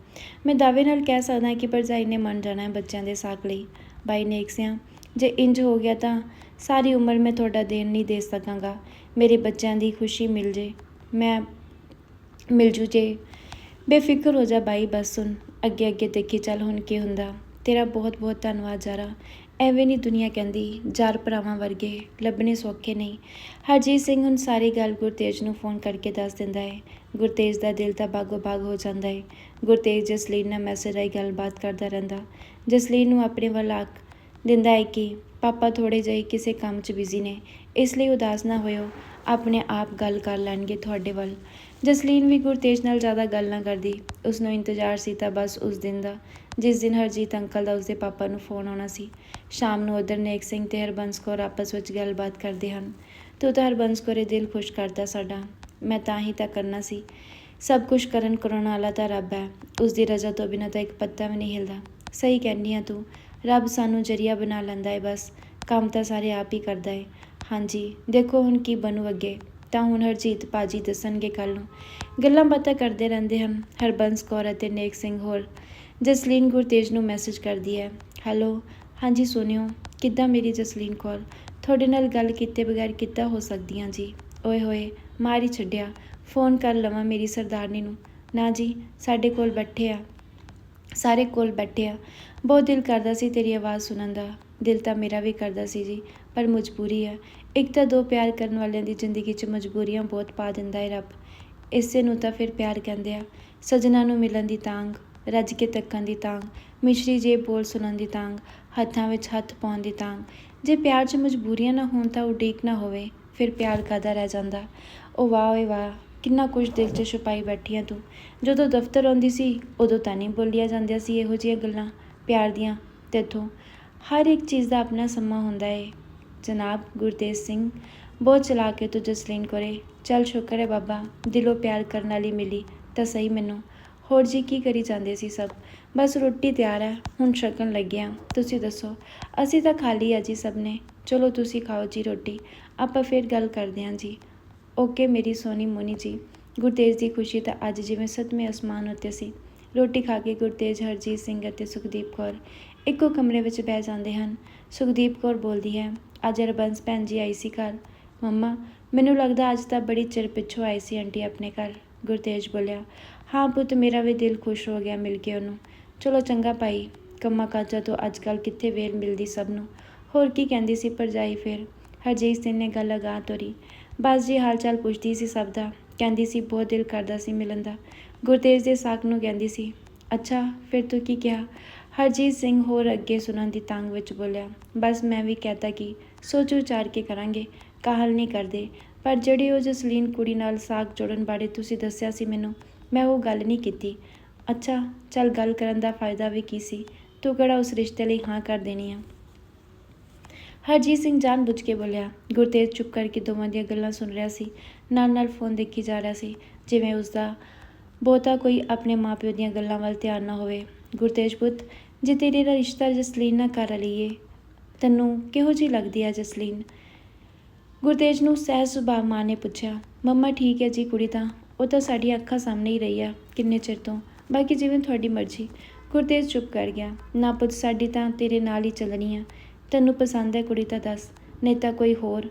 ਮੈਂ ਦਾਅਵੇ ਨਾਲ ਕਹਿ ਸਕਦਾ ਕਿ ਭਰਜਾਈ ਨੇ ਮੰਨ ਜਾਣਾ ਹੈ ਬੱਚਿਆਂ ਦੇ ਸਾਕ ਲਈ। ਬਾਈ ਨੇਕ ਸਿਆ, ਜੇ ਇੰਜ ਹੋ ਗਿਆ ਤਾਂ ਸਾਰੀ ਉਮਰ ਮੈਂ ਤੁਹਾਡਾ ਦੇਣ ਨਹੀਂ ਦੇ ਸਕਾਂਗਾ। ਮੇਰੇ ਬੱਚਿਆਂ ਦੀ ਖੁਸ਼ੀ ਮਿਲ ਜੇ, ਮੈਂ ਮਿਲ ਜੂ ਜੇ। ਬੇਫਿਕਰ ਹੋ ਜਾ ਬਾਈ, ਬਸ ਸੁਣ। ਅੱਗੇ ਅੱਗੇ ਦੇਖੀ ਚੱਲ ਹੁਣ ਕੀ ਹੁੰਦਾ। ਤੇਰਾ ਬਹੁਤ ਬਹੁਤ ਧੰਨਵਾਦ, ਜਾਰਾ। ਐਵੇਂ ਨਹੀਂ ਦੁਨੀਆ ਕਹਿੰਦੀ ਜਾਰ ਭਰਾਵਾਂ ਵਰਗੇ ਲੱਭਣੇ ਸੌਖੇ ਨਹੀਂ। ਹਰਜੀਤ ਸਿੰਘ ਹੁਣ ਸਾਰੀ ਗੱਲ ਗੁਰਤੇਜ ਨੂੰ ਫੋਨ ਕਰਕੇ ਦੱਸ ਦਿੰਦਾ ਹੈ। ਗੁਰਤੇਜ ਦਾ ਦਿਲ ਤਾਂ ਬਾਗੋ ਬਾਗ ਹੋ ਜਾਂਦਾ ਹੈ। ਗੁਰਤੇਜ ਜਸਲੀਨ ਨਾਲ ਮੈਸੇਜ ਰਾਹੀਂ ਗੱਲਬਾਤ ਕਰਦਾ ਰਹਿੰਦਾ। ਜਸਲੀਨ ਨੂੰ ਆਪਣੇ ਵੱਲ ਆਖ ਦਿੰਦਾ ਹੈ ਕਿ ਪਾਪਾ ਥੋੜੇ ਜਿਹੇ ਕਿਸੇ ਕੰਮ 'ਚ ਬਿਜ਼ੀ ਨੇ, ਇਸ ਲਈ ਉਦਾਸ ਨਾ ਹੋਇਓ, ਆਪਣੇ ਆਪ ਗੱਲ ਕਰ ਲੈਣਗੇ ਤੁਹਾਡੇ ਵੱਲ। ਜਸਲੀਨ ਵੀ ਗੁਰਤੇਜ ਨਾਲ ਜ਼ਿਆਦਾ ਗੱਲ ਨਾ ਕਰਦੀ। ਉਸ ਨੂੰ ਇੰਤਜ਼ਾਰ ਸੀ ਤਾਂ ਬਸ ਉਸ ਦਿਨ ਦਾ ਜਿਸ ਦਿਨ ਹਰਜੀਤ ਅੰਕਲ ਦਾ ਉਸਦੇ ਪਾਪਾ ਨੂੰ ਫੋਨ ਆਉਣਾ ਸੀ, ਸ਼ਾਮ ਨੂੰ ਉਧਰ ਨੇਕ ਸਿੰਘ ਤੇ ਹਰਬੰਸ ਕੌਰ ਆਪਸ ਵਿੱਚ ਗੱਲਬਾਤ ਕਰਦੇ ਹਨ ਤੂੰ ਤਾਂ ਹਰਬੰਸ ਕੌਰੇ ਦਿਲ ਖੁਸ਼ ਕਰਦਾ ਸਾਡਾ, ਮੈਂ ਤਾਂ ਹੀ ਤਾਂ ਕਰਨਾ ਸੀ। ਸਭ ਕੁਝ ਕਰਨ ਕਰਾਉਣ ਵਾਲਾ ਤਾਂ ਰੱਬ ਹੈ ਉਸ ਦੀ ਰਜ਼ਾ ਤੋਂ ਬਿਨਾਂ ਤਾਂ ਇੱਕ ਪੱਤਾ ਵੀ ਨਹੀਂ ਹਿਲਦਾ। ਸਹੀ ਕਹਿੰਦੀ ਆ ਤੂੰ, ਰੱਬ ਸਾਨੂੰ ਜਰੀਆ ਬਣਾ ਲੈਂਦਾ ਹੈ ਬਸ, ਕੰਮ ਤਾਂ ਸਾਰੇ ਆਪ ਹੀ ਕਰਦਾ ਹੈ ਹਾਂਜੀ, ਦੇਖੋ ਹੁਣ ਕੀ ਬਣੂ ਅੱਗੇ, ਤਾਂ ਹੁਣ ਹਰਜੀਤ ਪਾਜੀ ਦੱਸਣਗੇ ਕੱਲ ਨੂੰ। ਗੱਲਾਂ ਬਾਤਾਂ ਕਰਦੇ ਰਹਿੰਦੇ ਹਨ, ਹਰਬੰਸ ਕੌਰ ਅਤੇ ਨੇਕ ਸਿੰਘ ਹੋਰ। ਜਸਲੀਨ ਗੁਰਤੇਜ ਨੂੰ ਮੈਸੇਜ ਕਰਦੀ ਹੈ ਹੈਲੋ ਹਾਂਜੀ ਸੁਣਿਓ, ਕਿੱਦਾਂ ਮੇਰੀ ਜਸਲੀਨ ਕੌਰ? ਤੁਹਾਡੇ ਨਾਲ ਗੱਲ ਕੀਤੇ ਬਗੈਰ ਕਿੱਦਾਂ ਹੋ ਸਕਦੀਆਂ ਜੀ? ਓਏ ਹੋਏ, ਮਾਰੀ ਛੱਡਿਆ ਫੋਨ ਕਰ ਲਵਾਂ ਮੇਰੀ ਸਰਦਾਰਨੀ ਨੂੰ। ਨਾ ਜੀ, ਸਾਡੇ ਕੋਲ ਬੈਠੇ ਆ, ਸਾਰੇ ਕੋਲ ਬੈਠੇ ਆ। ਬਹੁਤ ਦਿਲ ਕਰਦਾ ਸੀ ਤੇਰੀ ਆਵਾਜ਼ ਸੁਣਨ ਦਾ, ਦਿਲ ਤਾਂ ਮੇਰਾ ਵੀ ਕਰਦਾ ਸੀ ਜੀ, ਪਰ ਮਜਬੂਰੀ ਆ। ਇੱਕ ਤਾਂ ਦੋ ਪਿਆਰ ਕਰਨ ਵਾਲਿਆਂ ਦੀ ਜ਼ਿੰਦਗੀ 'ਚ ਮਜਬੂਰੀਆਂ ਬਹੁਤ ਪਾ ਦਿੰਦਾ ਹੈ ਰੱਬ, ਇਸੇ ਨੂੰ ਤਾਂ ਫਿਰ ਪਿਆਰ ਕਹਿੰਦੇ ਆ, ਸਜਣਾ ਨੂੰ ਮਿਲਣ ਦੀ ਤਾਂਗ ਰੱਜ ਕੇ ਤੱਕਣ ਦੀ ਤਾਂਗ ਮਿਸ਼ਰੀ ਜੇ ਬੋਲ ਸੁਣਨ ਦੀ ਤਾਂਗ ਹੱਥਾਂ ਵਿੱਚ ਹੱਥ ਪਾਉਣ ਦੀ ਤਾਂਗ ਜੇ ਪਿਆਰ 'ਚ ਮਜਬੂਰੀਆਂ ਨਾ ਹੋਣ ਤਾਂ ਉਡੀਕ ਨਾ ਹੋਵੇ, ਫਿਰ ਪਿਆਰ ਕਾਦਾ ਰਹਿ ਜਾਂਦਾ? ਉਹ ਵਾਹ, ਓਏ ਵਾਹ, ਕਿੰਨਾ ਕੁਝ ਦਿਲ 'ਚ ਛੁਪਾਈ ਬੈਠੀ ਆ ਤੂੰ। ਜਦੋਂ ਦਫ਼ਤਰ ਆਉਂਦੀ ਸੀ, ਉਦੋਂ ਤਾਂ ਨਹੀਂ ਬੋਲੀਆਂ ਜਾਂਦੀਆਂ ਸੀ ਇਹੋ ਜਿਹੀਆਂ ਗੱਲਾਂ, ਪਿਆਰ ਦੀਆਂ ਤੇਥੋਂ ਹਰ ਇੱਕ ਚੀਜ਼ ਦਾ ਆਪਣਾ ਸਮਾਂ ਹੁੰਦਾ ਏ। ਜਨਾਬ ਗੁਰਤੇਜ ਸਿੰਘ, ਬਹੁਤ ਚਲਾ ਕੇ ਤੂੰ ਜਸਲੀਨ ਕੋਰੇ ਚੱਲ ਸ਼ੁਕਰ ਹੈ ਬਾਬਾ, ਦਿਲੋਂ ਪਿਆਰ ਕਰਨ ਵਾਲੀ ਮਿਲੀ, ਤਾਂ ਸਹੀ ਮੈਨੂੰ। ਹੋਰ ਜੀ ਕੀ ਕਰੀ ਜਾਂਦੇ ਸੀ ਸਭ? ਬਸ ਰੋਟੀ ਤਿਆਰ ਹੈ, ਹੁਣ ਛਕਣ ਲੱਗਿਆ ਤੁਸੀਂ ਦੱਸੋ, ਅਸੀਂ ਤਾਂ ਖਾਲੀ ਆ ਜੀ ਸਭ ਨੇ ਚਲੋ ਤੁਸੀਂ ਖਾਓ ਜੀ ਰੋਟੀ। ਆਪਾਂ ਫਿਰ ਗੱਲ ਕਰਦੇ ਹਾਂ ਜੀ। ਓਕੇ ਮੇਰੀ ਸੋਨੀ ਮੋਨੀ ਜੀ। ਗੁਰਤੇਜ ਦੀ ਖੁਸ਼ੀ ਤਾਂ ਅੱਜ ਜਿਵੇਂ ਸਤਵੇਂ ਅਸਮਾਨ ਉੱਤੇ ਸੀ। ਰੋਟੀ ਖਾ ਕੇ ਗੁਰਤੇਜ, ਹਰਜੀਤ ਸਿੰਘ ਅਤੇ ਸੁਖਦੀਪ ਕੌਰ ਇੱਕੋ ਕਮਰੇ ਵਿੱਚ ਬਹਿ ਜਾਂਦੇ ਹਨ। ਸੁਖਦੀਪ ਕੌਰ ਬੋਲਦੀ ਹੈ, ਅੱਜ ਰਬੰਸ ਭੈਣ ਜੀ ਆਈ ਸੀ ਘਰ। ਮੰਮਾ, ਮੈਨੂੰ ਲੱਗਦਾ ਅੱਜ ਤਾਂ ਬੜੀ ਚਿਰ ਪਿੱਛੋਂ ਆਈ ਸੀ ਆਂਟੀ ਆਪਣੇ ਘਰ, ਗੁਰਤੇਜ ਬੋਲਿਆ। ਹਾਂ ਪੁੱਤ, ਮੇਰਾ ਵੀ ਦਿਲ ਖੁਸ਼ ਹੋ ਗਿਆ ਮਿਲ ਕੇ ਉਹਨੂੰ। ਚਲੋ ਚੰਗਾ ਭਾਈ, ਕੰਮਾਂ ਕਾਜਾਂ ਤੋਂ ਅੱਜ ਕੱਲ੍ਹ ਕਿੱਥੇ ਵੇਲ ਮਿਲਦੀ ਸਭ ਨੂੰ? ਹੋਰ ਕੀ ਕਹਿੰਦੀ ਸੀ ਭਰਜਾਈ ਫਿਰ? ਹਰਜੀਤ ਸਿੰਘ ਨੇ ਗੱਲ ਅਗਾਂਹ ਤੋਰੀ। ਬਸ ਜੀ ਹਾਲ ਚਾਲ ਪੁੱਛਦੀ ਸੀ ਸਭ ਦਾ। ਕਹਿੰਦੀ ਸੀ ਬਹੁਤ ਦਿਲ ਕਰਦਾ ਸੀ ਮਿਲਣ ਦਾ। ਗੁਰਤੇਜ ਦੇ ਸਾਕ ਨੂੰ ਕਹਿੰਦੀ ਸੀ, ਅੱਛਾ, ਫਿਰ ਤੂੰ ਕੀ ਕਿਹਾ? ਹਰਜੀਤ ਸਿੰਘ ਹੋਰ ਅੱਗੇ ਸੁਣਨ ਦੀ ਤੰਗ ਵਿੱਚ ਬੋਲਿਆ, ਬਸ ਮੈਂ ਵੀ ਕਹਤਾ ਕਿ ਸੋਚ ਵਿਚਾਰ ਕੇ ਕਰਾਂਗੇ, ਕਾਹਲ ਨਹੀਂ ਕਰਦੇ। ਪਰ ਜਿਹੜੀ ਉਹ ਜਸਲੀਨ ਕੁੜੀ ਨਾਲ ਸਾਕ ਜੋੜਨ ਬਾਰੇ ਤੁਸੀਂ ਦੱਸਿਆ ਸੀ ਮੈਨੂੰ ਮੈਂ ਉਹ ਗੱਲ ਨਹੀਂ ਕੀਤੀ। ਅੱਛਾ, ਚੱਲ ਗੱਲ ਕਰਨ ਦਾ ਫਾਇਦਾ ਵੀ ਕੀ ਸੀ? ਤੂੰ ਕਿਹੜਾ ਉਸ ਰਿਸ਼ਤੇ ਲਈ ਹਾਂ ਕਰ ਦੇਣੀ ਆ? ਹਰਜੀਤ ਸਿੰਘ ਜਾਣ ਬੁੱਝ ਕੇ ਬੋਲਿਆ, ਗੁਰਤੇਜ ਚੁੱਪ ਕਰਕੇ ਦੋਵਾਂ ਦੀਆਂ ਗੱਲਾਂ ਸੁਣ ਰਿਹਾ ਸੀ। ਨਾਲ ਨਾਲ ਫੋਨ ਦੇਖੀ ਜਾ ਰਿਹਾ ਸੀ, ਜਿਵੇਂ ਉਸ ਦਾ ਬਹੁਤਾ ਕੋਈ ਆਪਣੇ ਮਾਪਿਓ ਦੀਆਂ ਗੱਲਾਂ ਵੱਲ ਧਿਆਨ ਨਾ ਹੋਵੇ। ਗੁਰਤੇਜ ਪੁੱਤ, ਜੇ ਤੇਰੇ ਦਾ ਰਿਸ਼ਤਾ ਜਸਲੀਨ ਨਾਲ ਕਰ ਲਈਏ, ਤੈਨੂੰ ਕਿਹੋ ਜਿਹੀ ਲੱਗਦੀ ਹੈ ਜਸਲੀਨ? ਗੁਰਤੇਜ ਨੂੰ ਸਹਿਜ ਸੁਭਾਅ ਮਾਂ ਨੇ ਪੁੱਛਿਆ, ਮੰਮਾ ਠੀਕ ਹੈ ਜੀ ਕੁੜੀ ਤਾਂ? ਉਹ ਤਾਂ ਸਾਡੀਆਂ ਅੱਖਾਂ ਸਾਹਮਣੇ ਹੀ ਰਹੀ ਆ ਕਿੰਨੇ ਚਿਰ ਤੋਂ। ਬਾਕੀ ਜਿਵੇਂ ਤੁਹਾਡੀ ਮਰਜ਼ੀ। ਗੁਰਤੇਜ ਚੁੱਪ ਕਰ ਗਿਆ। ਨਾ ਪੁੱਤ, ਸਾਡੀ ਤਾਂ ਤੇਰੇ ਨਾਲ ਹੀ ਚੱਲਣੀ ਆ। ਤੈਨੂੰ ਪਸੰਦ ਹੈ ਕੁੜੀ ਤਾਂ ਦੱਸ, ਨਹੀਂ ਤਾਂ ਕੋਈ ਹੋਰ।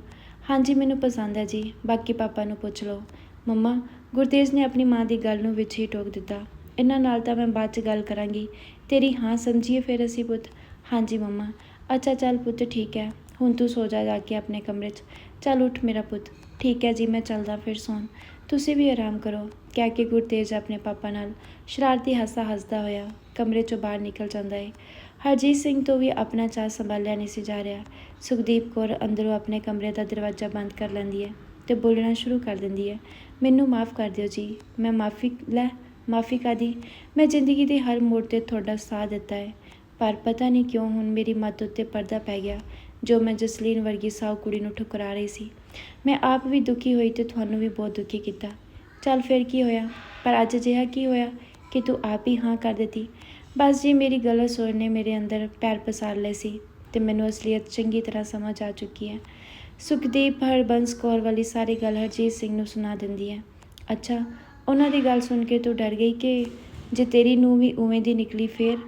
ਹਾਂਜੀ, ਮੈਨੂੰ ਪਸੰਦ ਹੈ ਜੀ। ਬਾਕੀ ਪਾਪਾ ਨੂੰ ਪੁੱਛ ਲਓ। ਮੰਮਾ ਗੁਰਤੇਜ ਨੇ ਆਪਣੀ ਮਾਂ ਦੀ ਗੱਲ ਨੂੰ ਵਿੱਚ ਹੀ ਟੋਕ ਦਿੱਤਾ। ਇਹਨਾਂ ਨਾਲ ਤਾਂ ਮੈਂ ਬਾਅਦ ਚ ਗੱਲ ਕਰਾਂਗੀ। ਤੇਰੀ ਹਾਂ ਸਮਝੀਏ ਫਿਰ ਅਸੀਂ ਪੁੱਤ। ਹਾਂਜੀ ਮੰਮਾ। ਅੱਛਾ, ਚੱਲ ਪੁੱਤ, ਠੀਕ ਹੈ। ਹੁਣ ਤੂੰ ਸੋ ਜਾ ਜਾ ਕੇ ਆਪਣੇ ਕਮਰੇ 'ਚ। ਚੱਲ ਉੱਠ ਮੇਰਾ ਪੁੱਤ। ਠੀਕ ਹੈ ਜੀ, ਮੈਂ ਚੱਲਦਾ ਫਿਰ ਸੌਣ। ਤੁਸੀਂ ਵੀ ਆਰਾਮ ਕਰੋ। ਕਹਿ ਕੇ ਗੁਰਤੇਜ ਆਪਣੇ ਪਾਪਾ ਨਾਲ ਸ਼ਰਾਰਤੀ ਹਾਸਾ ਹੱਸਦਾ ਹੋਇਆ ਕਮਰੇ 'ਚੋਂ ਬਾਹਰ ਨਿਕਲ ਜਾਂਦਾ ਹੈ ਹਰਜੀਤ ਸਿੰਘ ਤੋਂ ਵੀ ਆਪਣਾ ਚਾਹ ਸੰਭਾਲਿਆ ਨਹੀਂ ਸੀ ਜਾ ਰਿਹਾ। ਸੁਖਦੀਪ ਕੌਰ ਅੰਦਰੋਂ ਆਪਣੇ ਕਮਰੇ ਦਾ ਦਰਵਾਜ਼ਾ ਬੰਦ ਕਰ ਲੈਂਦੀ ਹੈ ਤੇ ਬੋਲਣਾ ਸ਼ੁਰੂ ਕਰ ਦਿੰਦੀ ਹੈ ਮੈਨੂੰ ਮਾਫ ਕਰ ਦਿਓ ਜੀ। ਮੈਂ ਮਾਫੀ, ਲੈ, ਮਾਫੀ ਕਾਦੀ ਮੈਂ ਜ਼ਿੰਦਗੀ ਦੇ ਹਰ ਮੋੜ ਤੇ ਤੁਹਾਡਾ ਸਾਥ ਦਿੱਤਾ ਹੈ ਪਰ ਪਤਾ ਨਹੀਂ ਕਿਉਂ ਹੁਣ ਮੇਰੀ ਮੱਤ ਉੱਤੇ ਪਰਦਾ ਪੈ ਗਿਆ, ਜੋ ਮੈਂ ਜਸਲੀਨ ਵਰਗੀ ਸਾਊ ਕੁੜੀ ਨੂੰ ਠੁਕਰਾ ਰਹੀ ਸੀ। ਮੈਂ ਆਪ ਵੀ ਦੁਖੀ ਹੋਈ ਤੇ ਤੁਹਾਨੂੰ ਵੀ ਬਹੁਤ ਦੁਖੀ ਕੀਤਾ। ਚੱਲ ਫਿਰ ਕੀ ਹੋਇਆ? ਪਰ ਅੱਜ ਅਜਿਹਾ ਕੀ ਹੋਇਆ ਕਿ ਤੂੰ ਆਪ ਹੀ ਹਾਂ ਕਰ ਦਿੱਤੀ? ਬਸ ਜੀ, ਮੇਰੀ ਗਲਤ ਸੋਚ ਨੇ, ਮੇਰੇ ਅੰਦਰ ਪੈਰ ਪਸਾਰ ਲਏ ਸੀ ਤੇ ਮੈਨੂੰ ਅਸਲੀਅਤ ਚੰਗੀ ਤਰ੍ਹਾਂ ਸਮਝ ਆ ਚੁੱਕੀ ਹੈ। ਸੁਖਦੀਪ ਹਰਬੰਸ ਕੌਰ ਵਾਲੀ ਸਾਰੀ ਗੱਲ ਹਰਜੀਤ ਸਿੰਘ ਨੂੰ ਸੁਣਾ ਦਿੰਦੀ ਹੈ। ਅੱਛਾ, ਉਹਨਾਂ ਦੀ ਗੱਲ ਸੁਣ ਕੇ ਤੂੰ ਡਰ ਗਈ ਕਿ ਜੇ ਤੇਰੀ ਨੂੰ ਵੀ ਉਵੇਂ ਦੀ ਨਿਕਲੀ ਫੇਰ?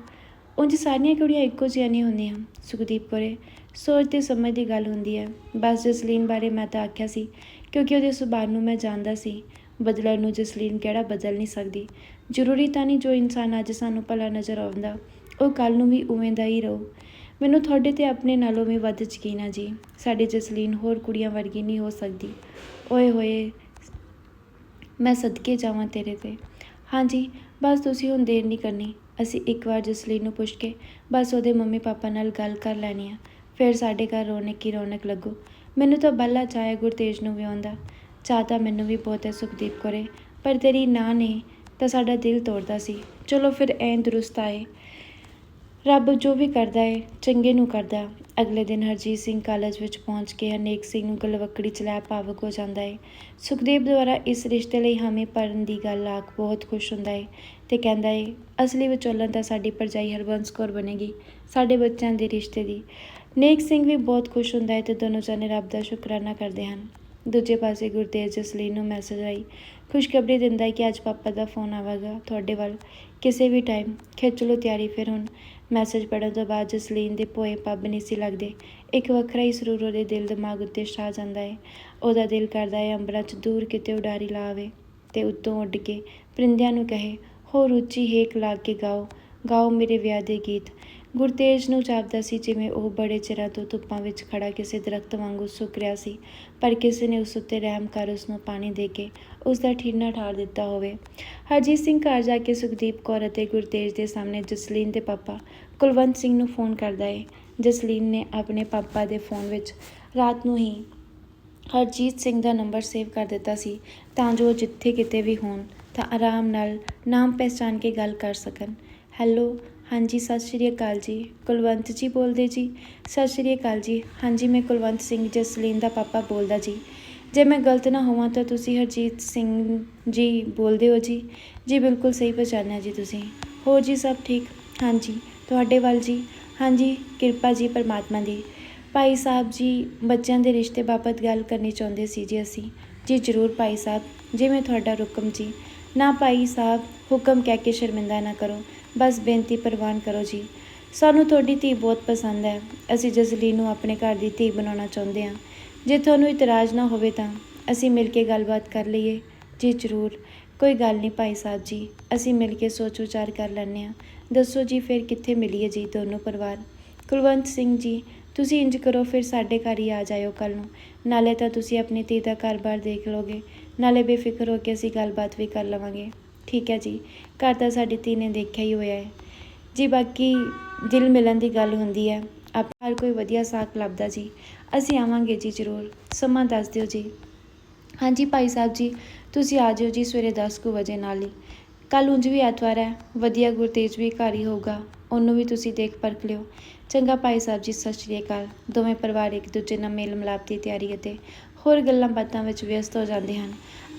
ਉਂਝ ਸਾਰੀਆਂ ਕੁੜੀਆਂ ਇੱਕੋ ਜਿਹੀਆਂ ਨਹੀਂ ਹੁੰਦੀਆਂ, ਸੁਖਦੀਪ ਕੋਰੇ ਸੋਚ ਤੇ ਸਮਝ ਦੀ ਗੱਲ ਹੁੰਦੀ ਹੈ। ਬਸ ਜਸਲੀਨ ਬਾਰੇ ਮੈਂ ਤਾਂ ਆਖਿਆ ਸੀ, ਕਿਉਂਕਿ ਉਹਦੇ ਸੁਭਾਅ ਨੂੰ ਮੈਂ ਜਾਣਦਾ ਸੀ। ਬਦਲਣ ਨੂੰ ਜਸਲੀਨ ਕਿਹੜਾ ਬਦਲ ਨਹੀਂ ਸਕਦੀ। ਜ਼ਰੂਰੀ ਤਾਂ ਨਹੀਂ ਜੋ ਇਨਸਾਨ ਅੱਜ ਸਾਨੂੰ ਭਲਾ ਨਜ਼ਰ ਆਉਂਦਾ, ਉਹ ਕੱਲ ਨੂੰ ਵੀ ਉਵੇਂ ਦਾ ਹੀ ਰਹੂ। ਮੈਨੂੰ ਤੁਹਾਡੇ ਤੇ ਆਪਣੇ ਨਾਲੋਂ ਵੀ ਵੱਧ ਯਕੀਨ ਆ ਜੀ। ਸਾਡੀ ਜਸਲੀਨ ਹੋਰ ਕੁੜੀਆਂ ਵਰਗੀ ਨਹੀਂ ਹੋ ਸਕਦੀ। ਓਏ ਹੋਏ, ਮੈਂ ਸਦਕੇ ਜਾਵਾਂ ਤੇਰੇ ਤੇ। ਹਾਂਜੀ ਬਸ ਤੁਸੀਂ ਹੁਣ ਦੇਰ ਨਹੀਂ ਕਰਨੀ। ਅਸੀਂ ਇੱਕ ਵਾਰ ਜਸਲੀਨ ਨੂੰ ਪੁੱਛ ਕੇ ਬਸ ਉਹਦੇ ਮੰਮੀ ਪਾਪਾ ਨਾਲ ਗੱਲ ਕਰ ਲੈਣੀ ਆ। ਫਿਰ ਸਾਡੇ ਘਰ ਰੌਣਕ ਹੀ ਰੌਣਕ ਲੱਗੂ। ਮੈਨੂੰ ਤਾਂ ਬੱਲਾ ਚਾਹੇ ਗੁਰਤੇਜ ਨੂੰ ਵੀ ਆਉਂਦਾ। ਚਾਹ ਤਾਂ ਮੈਨੂੰ ਵੀ ਬਹੁਤ ਹੈ, ਸੁਖਦੀਪ ਕੋਰੇ। ਪਰ ਤੇਰੀ ਨਾ ਨੇ ਤਾਂ ਸਾਡਾ ਦਿਲ ਤੋੜਦਾ ਸੀ। ਚਲੋ ਫਿਰ ਐਂ ਦਰੁਸਤ ਆਏ। ਰੱਬ ਜੋ ਵੀ ਕਰਦਾ ਹੈ ਚੰਗੇ ਨੂੰ ਕਰਦਾ। ਅਗਲੇ ਦਿਨ ਹਰਜੀਤ ਸਿੰਘ ਕਾਲਜ ਵਿੱਚ ਪਹੁੰਚ ਕੇ ਅਨੇਕ ਸਿੰਘ ਨੂੰ ਗਲਵੱਕੜੀ ਚਲਾ ਭਾਵਕ ਹੋ ਜਾਂਦਾ ਏ। ਸੁਖਦੇਵ ਦੁਆਰਾ ਇਸ ਰਿਸ਼ਤੇ ਲਈ ਹਾਮੀ ਭਰਨ ਦੀ ਗੱਲ ਆਖ ਬਹੁਤ ਖੁਸ਼ ਹੁੰਦਾ ਏ ਤੇ ਕਹਿੰਦਾ ਏ, ਅਸਲੀ ਵਿਚੋਲਨ ਤਾਂ ਸਾਡੀ ਪਰਜਾਈ ਹਰਬੰਸ ਕੌਰ ਬਣੇਗੀ, ਸਾਡੇ ਬੱਚਿਆਂ ਦੇ ਰਿਸ਼ਤੇ ਦੀ। ਨੇਕ ਸਿੰਘ ਵੀ ਬਹੁਤ ਖੁਸ਼ ਹੁੰਦਾ ਹੈ ਤੇ ਦੋਨੋਂ ਜਣੇ ਰੱਬ ਦਾ ਸ਼ੁਕਰਾਨਾ ਕਰਦੇ ਹਨ। ਦੂਜੇ ਪਾਸੇ ਗੁਰਤੇਜ ਜਸਲੀਨ ਨੂੰ ਮੈਸੇਜ ਆਈ, ਖੁਸ਼ਖਬਰੀ ਦਿੰਦਾ ਹੈ ਕਿ ਅੱਜ ਪਾਪਾ ਦਾ ਫੋਨ ਆਵੇਗਾ ਤੁਹਾਡੇ ਵੱਲ। ਕਿਸੇ ਵੀ ਟਾਈਮ ਖਿੱਚ ਲਓ ਤਿਆਰੀ ਫਿਰ ਹੁਣ। ਮੈਸੇਜ ਪੜ੍ਹਨ ਤੋਂ ਬਾਅਦ ਜਸਲੀਨ ਦੇ ਪੋਏ ਪੱਬ ਨਹੀਂ ਸੀ ਲੱਗਦੇ। ਇੱਕ ਵੱਖਰਾ ਹੀ ਸਰੂਰ ਉਹਦੇ ਦਿਲ ਦਿਮਾਗ ਉੱਤੇ ਛਾ ਜਾਂਦਾ ਹੈ। ਉਹਦਾ ਦਿਲ ਕਰਦਾ ਹੈ ਅੰਬਰਾਂ 'ਚ ਦੂਰ ਕਿਤੇ ਉਡਾਰੀ ਲਾਵੇ ਤੇ ਉੱਤੋਂ ਉੱਡ ਕੇ ਪਰਿੰਦਿਆਂ ਨੂੰ ਕਹੇ ਹੋਰ ਰੁਚੀ ਹੇਕ ਲਾ ਕੇ ਗਾਓ ਗਾਓ ਮੇਰੇ ਵਿਆਹ ਦੇ ਗੀਤ। ਗੁਰਤੇਜ ਨੂੰ ਜਾਪਦਾ ਸੀ, ਜਿਵੇਂ ਉਹ ਬੜੇ ਚਿਰਾਂ ਤੋਂ ਧੁੱਪਾਂ ਵਿੱਚ ਖੜਾ ਕਿਸੇ ਦਰਖਤ ਵਾਂਗੂ ਸੁੱਕ ਰਿਹਾ ਸੀ, ਪਰ ਕਿਸੇ ਨੇ ਉਸ ਉੱਤੇ ਰਹਿਮ ਕਰ ਉਸ ਨੂੰ ਪਾਣੀ ਦੇ ਕੇ ਉਸ ਦਾ ਠੀਨਾ ਠਾਰ ਦਿੱਤਾ ਹੋਵੇ। ਹਰਜੀਤ ਸਿੰਘ ਘਰ ਜਾ ਕੇ ਸੁਖਦੀਪ ਕੌਰ ਅਤੇ ਗੁਰਤੇਜ ਦੇ ਸਾਹਮਣੇ ਜਸਲੀਨ ਦੇ ਪਾਪਾ ਕੁਲਵੰਤ ਸਿੰਘ ਨੂੰ ਫੋਨ ਕਰਦਾ ਹੈ ਜਸਲੀਨ ਨੇ ਆਪਣੇ ਪਾਪਾ ਦੇ ਫੋਨ ਵਿੱਚ ਰਾਤ ਨੂੰ ਹੀ ਹਰਜੀਤ ਸਿੰਘ ਦਾ ਨੰਬਰ ਸੇਵ ਕਰ ਦਿੱਤਾ ਸੀ, ਤਾਂ ਜੋ ਉਹ ਜਿੱਥੇ ਕਿਤੇ ਵੀ ਹੋਣ, ਤਾਂ ਆਰਾਮ ਨਾਲ ਨਾਮ ਪਹਿਚਾਨ ਕੇ ਗੱਲ ਕਰ ਸਕਣ। ਹੈਲੋ ਹਾਂਜੀ, ਸਤਿ ਸ਼੍ਰੀ ਅਕਾਲ ਜੀ। ਕੁਲਵੰਤ ਜੀ ਬੋਲਦੇ ਜੀ। ਸਤਿ ਸ਼੍ਰੀ ਅਕਾਲ ਜੀ। ਹਾਂਜੀ, ਮੈਂ ਕੁਲਵੰਤ ਸਿੰਘ ਜਸਲੀਨ ਦਾ ਪਾਪਾ ਬੋਲਦਾ ਜੀ। ਜੇ ਮੈਂ ਗਲਤ ਨਾ ਹੋਵਾਂ ਤਾਂ ਤੁਸੀਂ ਹਰਜੀਤ ਸਿੰਘ ਜੀ ਬੋਲਦੇ ਹੋ ਜੀ। ਜੀ, ਬਿਲਕੁਲ ਸਹੀ ਪਛਾਣਿਆ ਜੀ ਤੁਸੀਂ। ਹੋਰ ਜੀ, ਸਭ ਠੀਕ? ਹਾਂਜੀ, ਤੁਹਾਡੇ ਵੱਲ ਜੀ। ਹਾਂਜੀ, ਕਿਰਪਾ ਜੀ ਪਰਮਾਤਮਾ ਦੀ। ਭਾਈ ਸਾਹਿਬ ਜੀ, ਬੱਚਿਆਂ ਦੇ ਰਿਸ਼ਤੇ ਬਾਬਤ ਗੱਲ ਕਰਨੀ ਚਾਹੁੰਦੇ ਸੀ ਜੀ ਅਸੀਂ। ਜੀ, ਜ਼ਰੂਰ ਭਾਈ ਸਾਹਿਬ। ਜਿਵੇਂ ਤੁਹਾਡਾ ਹੁਕਮ ਜੀ। ਨਾ ਭਾਈ ਸਾਹਿਬ, ਹੁਕਮ ਕਹਿ ਕੇ ਸ਼ਰਮਿੰਦਾ ਨਾ ਕਰੋ। ਬਸ ਬੇਨਤੀ ਪ੍ਰਵਾਨ ਕਰੋ ਜੀ। ਸਾਨੂੰ ਤੁਹਾਡੀ ਧੀ ਬਹੁਤ ਪਸੰਦ ਹੈ। ਅਸੀਂ ਜਸਲੀਨ ਨੂੰ ਆਪਣੇ ਘਰ ਦੀ ਧੀ ਬਣਾਉਣਾ ਚਾਹੁੰਦੇ ਹਾਂ। ਜੇ ਤੁਹਾਨੂੰ ਇਤਰਾਜ਼ ਨਾ ਹੋਵੇ ਤਾਂ ਅਸੀਂ ਮਿਲ ਕੇ ਗੱਲਬਾਤ ਕਰ ਲਈਏ। ਜੀ ਜ਼ਰੂਰ। ਕੋਈ ਗੱਲ ਨਹੀਂ ਭਾਈ ਸਾਹਿਬ ਜੀ। ਅਸੀਂ ਮਿਲ ਕੇ ਸੋਚ ਵਿਚਾਰ ਕਰ ਲੈਂਦੇ ਹਾਂ। ਦੱਸੋ ਜੀ ਫਿਰ ਕਿੱਥੇ ਮਿਲੀਏ ਜੀ ਦੋਨੋਂ ਪਰਿਵਾਰ? ਕੁਲਵੰਤ ਸਿੰਘ ਜੀ, ਤੁਸੀਂ ਇੰਜ ਕਰੋ, ਫਿਰ ਸਾਡੇ ਘਰ ਹੀ ਆ ਜਾਇਓ ਕੱਲ ਨੂੰ। ਨਾਲੇ ਤਾਂ ਤੁਸੀਂ ਆਪਣੀ ਧੀ ਦਾ ਘਰ-ਬਾਰ ਦੇਖ ਲੋਗੇ ਨਾਲੇ ਬੇਫਿਕਰ ਹੋ ਕੇ ਅਸੀਂ ਗੱਲਬਾਤ ਵੀ ਕਰ ਲਵਾਂਗੇ। ਠੀਕ ਹੈ ਜੀ। ਘਰ ਤਾਂ ਸਾਡੀ ਧੀ ਨੇ ਦੇਖਿਆ ਹੀ ਹੋਇਆ ਹੈ। ਜੀ ਬਾਕੀ ਦਿਲ ਮਿਲਣ ਦੀ ਗੱਲ ਹੁੰਦੀ ਹੈ। ਆਪ ਹਰ ਕੋਈ ਵਧੀਆ ਸਾਕ ਲੱਭਦਾ ਜੀ। ਅਸੀਂ ਆਵਾਂਗੇ ਜੀ ਜ਼ਰੂਰ। ਸਮਾਂ ਦੱਸ ਦਿਓ ਜੀ। ਹਾਂਜੀ ਭਾਈ ਸਾਹਿਬ ਜੀ, ਤੁਸੀਂ ਆ ਜਿਓ ਜੀ ਸਵੇਰੇ 10 ਕੁ ਵਜੇ ਨਾਲ ਹੀ। ਕੱਲ ਉਂਝ ਵੀ ਐਤਵਾਰ ਹੈ। ਵਧੀਆ ਗੁਰਤੇਜ ਵੀ ਘਰ ਹੀ ਹੋਊਗਾ। ਉਹਨੂੰ ਵੀ ਤੁਸੀਂ ਦੇਖ ਪਰਖ ਲਿਓ। ਚੰਗਾ ਭਾਈ ਸਾਹਿਬ ਜੀ, ਸਤਿ ਸ਼੍ਰੀ ਅਕਾਲ। ਦੋਵੇਂ ਪਰਿਵਾਰ ਇੱਕ ਦੂਜੇ ਨਾਲ ਮੇਲ ਮਿਲਾਪ ਦੀ ਤਿਆਰੀ ਅਤੇ ਹੋਰ ਗੱਲਾਂ ਬਾਤਾਂ ਵਿੱਚ ਵਿਅਸਤ ਹੋ ਜਾਂਦੇ ਹਨ।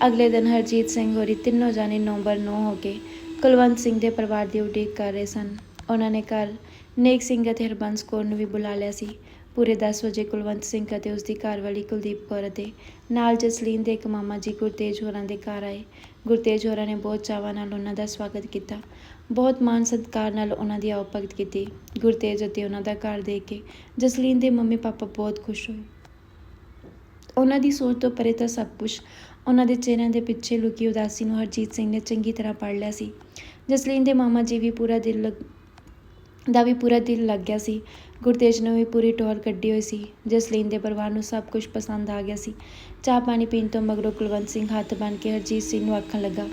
ਅਗਲੇ ਦਿਨ ਹਰਜੀਤ ਸਿੰਘ ਹੋਰੀ ਤਿੰਨੋਂ ਜਾਣੇ ਨੰਬਰ 9 ਹੋ ਕੇ ਕੁਲਵੰਤ ਸਿੰਘ ਦੇ ਪਰਿਵਾਰ ਦੀ ਉਡੀਕ ਕਰ ਰਹੇ ਸਨ। ਉਹਨਾਂ ਨੇ ਘਰ ਨੇਕ ਸਿੰਘ ਅਤੇ ਹਰਬੰਸ ਕੌਰ ਨੂੰ ਵੀ ਬੁਲਾ ਲਿਆ ਸੀ। ਪੂਰੇ 10 ਵਜੇ ਕੁਲਵੰਤ ਸਿੰਘ ਅਤੇ ਉਸ ਦੀ ਘਰਵਾਲੀ ਕੁਲਦੀਪ ਕੌਰ ਅਤੇ ਨਾਲ ਜਸਲੀਨ ਦੇ ਇੱਕ ਮਾਮਾ ਜੀ ਗੁਰਤੇਜ ਹੋਰਾਂ ਦੇ ਘਰ ਆਏ। ਗੁਰਤੇਜ ਹੋਰਾਂ ਨੇ ਬਹੁਤ ਚਾਵਾਂ ਨਾਲ ਉਹਨਾਂ ਦਾ ਸਵਾਗਤ ਕੀਤਾ। ਬਹੁਤ ਮਾਣ ਸਤਿਕਾਰ ਨਾਲ ਉਹਨਾਂ ਦੀ ਆਓ ਭਗਤ ਕੀਤੀ। ਗੁਰਤੇਜ ਅਤੇ ਉਹਨਾਂ ਦਾ ਘਰ ਦੇਖ ਕੇ ਜਸਲੀਨ ਦੇ ਮੰਮੀ ਪਾਪਾ ਬਹੁਤ ਖੁਸ਼ ਹੋਏ। ਉਹਨਾਂ ਦੀ ਸੋਚ ਤੋਂ ਪਰੇ ਤਾਂ ਸਭ ਕੁਝ ਉਹਨਾਂ ਦੇ ਚਿਹਰਿਆਂ ਦੇ ਪਿੱਛੇ ਲੁਕੀ ਉਦਾਸੀ ਨੂੰ ਹਰਜੀਤ ਸਿੰਘ ਨੇ ਚੰਗੀ ਤਰ੍ਹਾਂ ਪੜ ਲਿਆ ਸੀ। ਜਸਲੀਨ ਦੇ ਮਾਮਾ ਜੀ ਵੀ ਪੂਰਾ ਦਿਲ ਲੱਗ, ਦਾ ਵੀ ਪੂਰਾ ਦਿਲ ਲੱਗ ਗਿਆ ਸੀ। ਗੁਰਤੇਜ ਨੂੰ ਵੀ ਪੂਰੀ ਟੌਰ ਕੱਢੀ ਹੋਈ ਸੀ। ਜਸਲੀਨ ਦੇ ਪਰਿਵਾਰ ਨੂੰ ਸਭ ਕੁਝ ਪਸੰਦ ਆ ਗਿਆ ਸੀ। ਚਾਹ ਪਾਣੀ ਪੀਣ ਤੋਂ ਮਗਰੋਂ ਕੁਲਵੰਤ ਸਿੰਘ ਹੱਥ ਬੰਨ੍ਹ ਕੇ ਹਰਜੀਤ ਸਿੰਘ ਨੂੰ ਆਖਣ ਲੱਗਾ,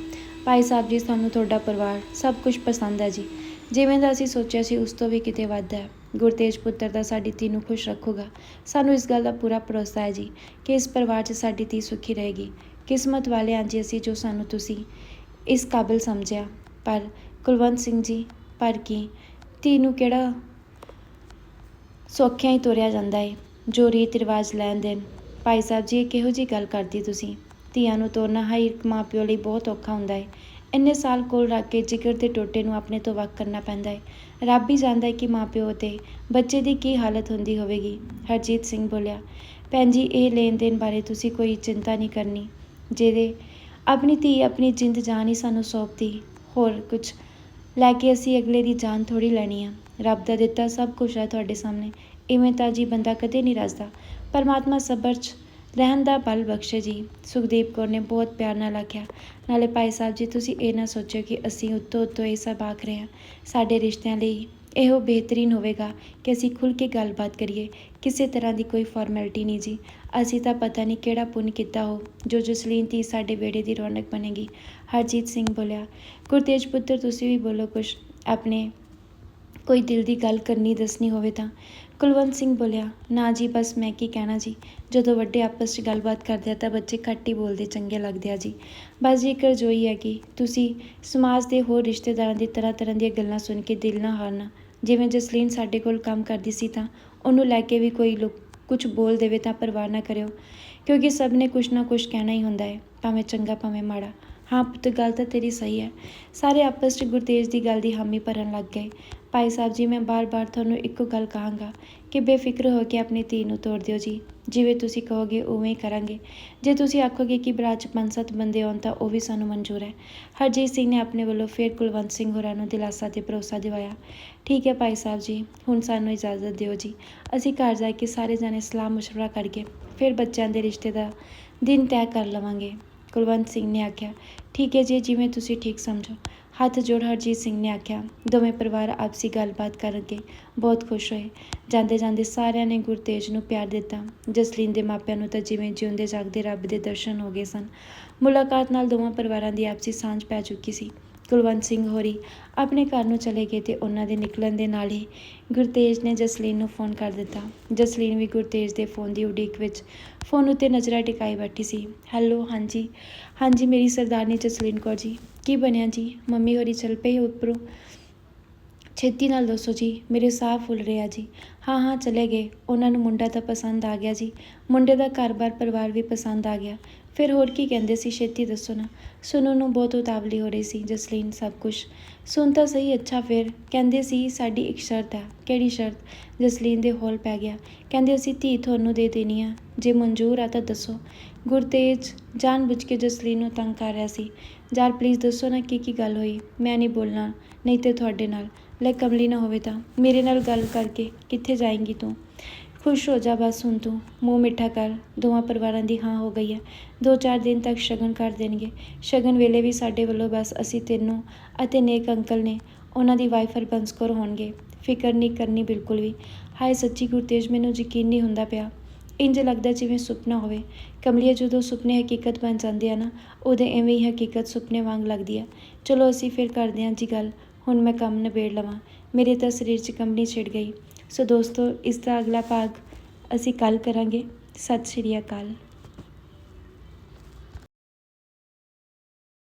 ਭਾਈ ਸਾਹਿਬ ਜੀ ਸਾਨੂੰ ਤੁਹਾਡਾ ਪਰਿਵਾਰ ਸਭ ਕੁਝ ਪਸੰਦ ਹੈ ਜੀ। ਜਿਵੇਂ ਦਾ ਅਸੀਂ ਸੋਚਿਆ ਸੀ, ਉਸ ਤੋਂ ਵੀ ਕਿਤੇ ਵੱਧ ਹੈ। ਗੁਰਤੇਜ ਪੁੱਤਰ ਦਾ ਸਾਡੀ ਧੀ ਨੂੰ ਖੁਸ਼ ਰੱਖੂਗਾ। ਸਾਨੂੰ ਇਸ ਗੱਲ ਦਾ ਪੂਰਾ ਭਰੋਸਾ ਹੈ ਜੀ ਕਿ ਇਸ ਪਰਿਵਾਰ 'ਚ ਸਾਡੀ ਧੀ ਸੁਖੀ ਰਹੇਗੀ। ਕਿਸਮਤ ਵਾਲੇ ਹਾਂ ਜੀ ਅਸੀਂ ਜੋ ਸਾਨੂੰ ਤੁਸੀਂ ਇਸ ਕਾਬਿਲ ਸਮਝਿਆ। ਪਰ ਕੁਲਵੰਤ ਸਿੰਘ ਜੀ, ਪਰ ਕੀ ਧੀ ਨੂੰ ਕਿਹੜਾ ਸੌਖਿਆਂ ਹੀ ਤੋਰਿਆ ਜਾਂਦਾ ਏ, ਜੋ ਰੀਤ ਰਿਵਾਜ ਲੈਣ ਦੇਣ। ਭਾਈ ਸਾਹਿਬ ਜੀ, ਇਹ ਕਿਹੋ ਜੀ ਗੱਲ ਕਰਦੀ ਤੁਸੀਂ? ਧੀਆਂ ਨੂੰ ਤੋਰਨਾ ਹਰ ਇੱਕ ਮਾਂ ਪਿਓ ਲਈ ਬਹੁਤ ਔਖਾ ਹੁੰਦਾ ਏ। ਇੰਨੇ ਸਾਲ ਕੋਲ ਰੱਖ ਕੇ ਜਿਗਰ ਦੇ ਟੋਟੇ ਨੂੰ ਆਪਣੇ ਤੋਂ ਵੱਖ ਕਰਨਾ ਪੈਂਦਾ ਏ। ਰੱਬ ਹੀ ਜਾਣਦਾ ਹੈ ਕਿ ਮਾਂ ਪਿਓ ਤੇ ਬੱਚੇ ਦੀ ਕੀ ਹਾਲਤ ਹੁੰਦੀ ਹੋਵੇਗੀ। ਹਰਜੀਤ ਸਿੰਘ ਬੋਲਿਆ, ਭੈਣ ਜੀ, ਇਹ ਲੈਣ ਦੇਣ ਬਾਰੇ ਤੁਸੀਂ ਕੋਈ ਚਿੰਤਾ ਨਹੀਂ ਕਰਨੀ। ਜਿਹਦੇ, ਆਪਣੀ ਧੀ, ਆਪਣੀ ਜਿੰਦ ਜਾਨ ਹੀ ਸਾਨੂੰ ਸੌਂਪਦੀ। ਹੋਰ ਕੁਝ ਲੈ ਕੇ ਅਸੀਂ ਅਗਲੇ ਦੀ ਜਾਨ ਥੋੜੀ ਲੈਣੀ ਆ। ਰੱਬ ਦਾ ਦਿੱਤਾ ਸਭ ਕੁਝ ਹੈ ਤੁਹਾਡੇ ਸਾਹਮਣੇ। ਇਵੇਂ ਤਾਂ ਜੀ ਬੰਦਾ ਕਦੇ ਨਹੀਂ ਰਸਦਾ ਪਰਮਾਤਮਾ ਸਬਰ 'ਚ ਰਹਿਣ ਦਾ ਬਲ ਬਖਸ਼ੇ ਜੀ। ਸੁਖਦੀਪ ਕੌਰ ਨੇ ਬਹੁਤ ਪਿਆਰ ਨਾਲ ਆਖਿਆ, ਨਾਲੇ ਭਾਈ ਸਾਹਿਬ ਜੀ, ਤੁਸੀਂ ਇਹ ਨਾ ਸੋਚੋ ਕਿ ਅਸੀਂ ਉੱਤੋਂ ਉੱਤੋਂ ਇਹ ਸਭ ਆਖ ਰਹੇ ਹਾਂ। ਸਾਡੇ ਰਿਸ਼ਤਿਆਂ ਲਈ ਇਹੋ ਬਿਹਤਰੀਨ ਹੋਵੇਗਾ ਕਿ ਅਸੀਂ ਖੁੱਲ੍ਹ ਕੇ ਗੱਲਬਾਤ ਕਰੀਏ। ਕਿਸੇ ਤਰ੍ਹਾਂ ਦੀ ਕੋਈ ਫਾਰਮੈਲਿਟੀ ਨਹੀਂ ਜੀ। ਅਸੀਂ ਤਾਂ ਪਤਾ ਨਹੀਂ ਕਿਹੜਾ ਪੁੰਨ ਕੀਤਾ ਹੋ, ਜੋ ਜਸਲੀਨ ਧੀ ਸਾਡੇ ਵਿਹੜੇ ਦੀ ਰੌਣਕ ਬਣੇਗੀ। ਹਰਜੀਤ ਸਿੰਘ ਬੋਲਿਆ, ਗੁਰਤੇਜ ਪੁੱਤਰ, ਤੁਸੀਂ ਵੀ ਬੋਲੋ ਕੁਛ ਆਪਣੇ ਕੋਈ ਦਿਲ ਦੀ ਗੱਲ ਕਰਨੀ ਦੱਸਣੀ ਹੋਵੇ ਤਾਂ। ਕੁਲਵੰਤ ਸਿੰਘ ਬੋਲਿਆ, ਨਾ ਜੀ, ਬਸ ਮੈਂ ਕੀ ਕਹਿਣਾ ਜੀ। ਜਦੋਂ ਵੱਡੇ ਆਪਸ 'ਚ ਗੱਲਬਾਤ ਕਰਦੇ ਆ ਤਾਂ ਬੱਚੇ ਘੱਟ ਹੀ ਬੋਲਦੇ, ਚੰਗੇ ਲੱਗਦੇ ਆ ਜੀ। ਬਸ ਜੀ ਇੱਕ ਰਜੋਈ ਹੈ ਕਿ ਤੁਸੀਂ ਸਮਾਜ ਦੇ ਹੋਰ ਰਿਸ਼ਤੇਦਾਰਾਂ ਦੀ ਤਰ੍ਹਾਂ ਤਰ੍ਹਾਂ ਦੀਆਂ ਗੱਲਾਂ ਸੁਣ ਕੇ ਦਿਲ ਨਾ ਹਾਰਨਾ। ਜਿਵੇਂ ਜਸਲੀਨ ਸਾਡੇ ਕੋਲ ਕੰਮ ਕਰਦੀ ਸੀ ਤਾਂ ਉਹਨੂੰ ਲੈ ਕੇ ਵੀ ਕੋਈ ਲੋਕ ਕੁਝ ਬੋਲ ਦੇਵੇ ਤਾਂ ਪਰਵਾਹ ਨਾ ਕਰਿਓ। ਕਿਉਂਕਿ ਸਭ ਨੇ ਕੁਝ ਨਾ ਕੁਝ ਕਹਿਣਾ ਹੀ ਹੁੰਦਾ ਹੈ, ਭਾਵੇਂ ਚੰਗਾ, ਭਾਵੇਂ ਮਾੜਾ। ਹਾਂ ਪੁੱਤ, ਗੱਲ ਤਾਂ ਤੇਰੀ ਸਹੀ ਹੈ। ਸਾਰੇ ਆਪਸ 'ਚ ਗੁਰਤੇਜ ਦੀ ਗੱਲ ਦੀ ਹਾਮੀ ਭਰਨ ਲੱਗ ਗਏ। ਭਾਈ ਸਾਹਿਬ ਜੀ, ਮੈਂ ਬਾਰ-ਬਾਰ ਤੁਹਾਨੂੰ ਇੱਕੋ ਗੱਲ ਕਹਾਂਗਾ ਕਿ ਬੇਫਿਕਰ ਹੋ ਕੇ ਆਪਣੀ ਧੀ ਨੂੰ ਤੋੜ ਦਿਓ ਜੀ। ਜਿਵੇਂ ਤੁਸੀਂ ਕਹੋਗੇ, ਉਵੇਂ ਹੀ ਕਰਾਂਗੇ। ਜੇ ਤੁਸੀਂ ਆਖੋਗੇ ਕਿ ਬਰਾਤ 'ਚ ਪੰਜ ਸੱਤ ਬੰਦੇ ਆਉਣ ਤਾਂ ਉਹ ਵੀ ਸਾਨੂੰ ਮਨਜ਼ੂਰ ਹੈ। ਹਰਜੀਤ ਸਿੰਘ ਨੇ ਆਪਣੇ ਵੱਲੋਂ ਫਿਰ ਕੁਲਵੰਤ ਸਿੰਘ ਹੋਰਾਂ ਨੂੰ ਦਿਲਾਸਾ ਤੇ ਭਰੋਸਾ ਦਿਵਾਇਆ। ਠੀਕ ਹੈ ਭਾਈ ਸਾਹਿਬ ਜੀ, ਹੁਣ ਸਾਨੂੰ ਇਜਾਜ਼ਤ ਦਿਓ ਜੀ। ਅਸੀਂ ਘਰ ਜਾ ਕੇ ਸਾਰੇ ਜਾਣੇ ਸਲਾਹ ਮਸ਼ਵਰਾ ਕਰਕੇ ਫਿਰ ਬੱਚਿਆਂ ਦੇ ਰਿਸ਼ਤੇ ਦਾ ਦਿਨ ਤੈਅ ਕਰ ਲਵਾਂਗੇ। ਕੁਲਵੰਤ ਸਿੰਘ ਨੇ ਆਖਿਆ, ਠੀਕ ਹੈ ਜੀ, ਜਿਵੇਂ ਤੁਸੀਂ ਠੀਕ ਸਮਝੋ। ਹੱਥ ਜੋੜ ਹਰਜੀਤ ਸਿੰਘ ਨੇ ਆਖਿਆ, ਦੋਵੇਂ ਪਰਿਵਾਰ ਆਪਸੀ ਗੱਲਬਾਤ ਕਰਕੇ ਬਹੁਤ ਖੁਸ਼ ਹੋਏ। ਜਾਂਦੇ ਜਾਂਦੇ ਸਾਰਿਆਂ ਨੇ ਗੁਰਤੇਜ ਨੂੰ ਪਿਆਰ ਦਿੱਤਾ। ਜਸਲੀਨ ਦੇ ਮਾਪਿਆਂ ਨੂੰ ਤਾਂ ਜਿਵੇਂ ਜਿਉਂਦੇ ਜਾਗਦੇ ਰੱਬ ਦੇ ਦਰਸ਼ਨ ਹੋ ਗਏ ਸਨ। ਮੁਲਾਕਾਤ ਨਾਲ ਦੋਵਾਂ ਪਰਿਵਾਰਾਂ ਦੀ ਆਪਸੀ ਸਾਂਝ ਪੈ ਚੁੱਕੀ ਸੀ। ਕੁਲਵੰਤ ਸਿੰਘ ਹੋਰੀ ਆਪਣੇ ਘਰ ਨੂੰ ਚਲੇ ਗਏ ਤੇ ਉਹਨਾਂ ਦੇ ਨਿਕਲਣ ਦੇ ਨਾਲ ਹੀ ਗੁਰਤੇਜ ਨੇ ਜਸਲੀਨ ਨੂੰ ਫੋਨ ਕਰ ਦਿੱਤਾ। ਜਸਲੀਨ ਵੀ ਗੁਰਤੇਜ ਦੇ ਫੋਨ ਦੀ ਉਡੀਕ ਵਿੱਚ ਫੋਨ ਉੱਤੇ ਨਜ਼ਰਾਂ ਟਿਕਾਈ ਬੈਠੀ ਸੀ। ਹੈਲੋ ਹਾਂਜੀ। ਹਾਂਜੀ, ਮੇਰੀ ਸਰਦਾਰਨੀ ਜਸਲੀਨ ਕੌਰ ਜੀ। ਕੀ ਬਣਿਆ ਜੀ? ਮੰਮੀ ਹੋਰੀ ਚੱਲ ਪਈ ਉੱਪਰੋਂ? ਛੇਤੀ ਨਾਲ ਦੱਸੋ ਜੀ, ਮੇਰੇ ਸਾਹ ਫੁੱਲ ਰਿਹਾ ਜੀ। ਹਾਂ ਹਾਂ, ਚਲੇ ਗਏ। ਉਹਨਾਂ ਨੂੰ ਮੁੰਡਾ ਤਾਂ ਪਸੰਦ ਆ ਗਿਆ ਜੀ। ਮੁੰਡੇ ਦਾ ਘਰ-ਬਾਰ ਪਰਿਵਾਰ ਵੀ ਪਸੰਦ ਆ ਗਿਆ। ਫਿਰ ਹੋਰ ਕੀ ਕਹਿੰਦੇ ਸੀ? ਛੇਤੀ ਦੱਸੋ ਨਾ। ਸੁਣਨ ਨੂੰ ਬਹੁਤ ਉਤਾਵਲੀ ਹੋ ਰਹੀ ਸੀ, ਜਸਲੀਨ ਸਭ ਕੁਝ ਸੁਣ ਤਾਂ ਸਹੀ, ਅੱਛਾ ਫਿਰ। ਕਹਿੰਦੇ ਸੀ, ਸਾਡੀ ਇੱਕ ਸ਼ਰਤ ਹੈ ਕਿਹੜੀ ਸ਼ਰਤ? ਜਸਲੀਨ ਦੇ ਹੌਲ ਪੈ ਗਿਆ। ਕਹਿੰਦੇ, ਅਸੀਂ ਧੀ ਤੁਹਾਨੂੰ ਦੇ ਦੇਣੀ ਆ। ਜੇ ਮਨਜ਼ੂਰ ਆ ਤਾਂ ਦੱਸੋ। ਗੁਰਤੇਜ ਜਾਣਬੁੱਝ ਕੇ ਜਸਲੀਨ ਨੂੰ ਤੰਗ ਕਰ ਰਿਹਾ ਸੀ। ਯਾਰ ਪਲੀਜ਼ ਦੱਸੋ ਨਾ ਕੀ ਕੀ ਗੱਲ ਹੋਈ? ਮੈਂ ਨਹੀਂ ਬੋਲਣਾ, ਨਹੀਂ ਤੇ ਤੁਹਾਡੇ ਨਾਲ। ਲੈ, ਕਮਲੀ ਨਾ ਹੋਵੇ ਤਾਂ। ਮੇਰੇ ਨਾਲ ਗੱਲ ਕਰਕੇ ਕਿੱਥੇ ਜਾਏਂਗੀ ਤੂੰ? ਖੁਸ਼ ਹੋ ਜਾ ਬਸ ਹੁਣ ਤੂੰ। ਮੂੰਹ ਮਿੱਠਾ ਕਰ। ਦੋਵਾਂ ਪਰਿਵਾਰਾਂ ਦੀ ਹਾਂ ਹੋ ਗਈ ਹੈ। ਦੋ ਚਾਰ ਦਿਨ ਤੱਕ ਸ਼ਗਨ ਕਰ ਦੇਣਗੇ। ਸ਼ਗਨ ਵੇਲੇ ਵੀ ਸਾਡੇ ਵੱਲੋਂ ਬਸ ਅਸੀਂ ਤੈਨੂੰ ਅਤੇ ਨੇਕ ਅੰਕਲ ਨੇ ਉਹਨਾਂ ਦੀ ਵਾਈਫ ਹਰਬੰਸ ਕੌਰ ਹੋਣਗੇ। ਫਿਕਰ ਨਹੀਂ ਕਰਨੀ ਬਿਲਕੁਲ ਵੀ। ਹਾਏ ਸੱਚੀ ਗੁਰਤੇਜ, ਮੈਨੂੰ ਯਕੀਨ ਨਹੀਂ ਹੁੰਦਾ ਪਿਆ। ਇੰਜ ਲੱਗਦਾ ਜਿਵੇਂ ਸੁਪਨਾ ਹੋਵੇ। ਕਮਲੀਆ ਜਦੋਂ ਸੁਪਨੇ ਹਕੀਕਤ ਬਣ ਜਾਂਦੇ ਆ ਨਾ ਉਹਦੇ ਐਵੇਂ ਹੀ ਹਕੀਕਤ ਸੁਪਨੇ ਵਾਂਗ ਲੱਗਦੀ ਆ। ਚਲੋ ਅਸੀਂ ਫਿਰ ਕਰਦੇ ਹਾਂ ਜੀ ਗੱਲ। ਹੁਣ ਮੈਂ ਕੰਮ ਨਿਬੇੜ ਲਵਾਂ। ਮੇਰੇ ਤਾਂ ਸਰੀਰ 'ਚ ਕੰਬਣੀ ਛਿੜ ਗਈ। ਸੋ ਦੋਸਤੋ ਇਸ ਦਾ ਅਗਲਾ ਭਾਗ ਅਸੀਂ ਕੱਲ੍ਹ ਕਰਾਂਗੇ। ਸਤਿ ਸ਼੍ਰੀ ਅਕਾਲ।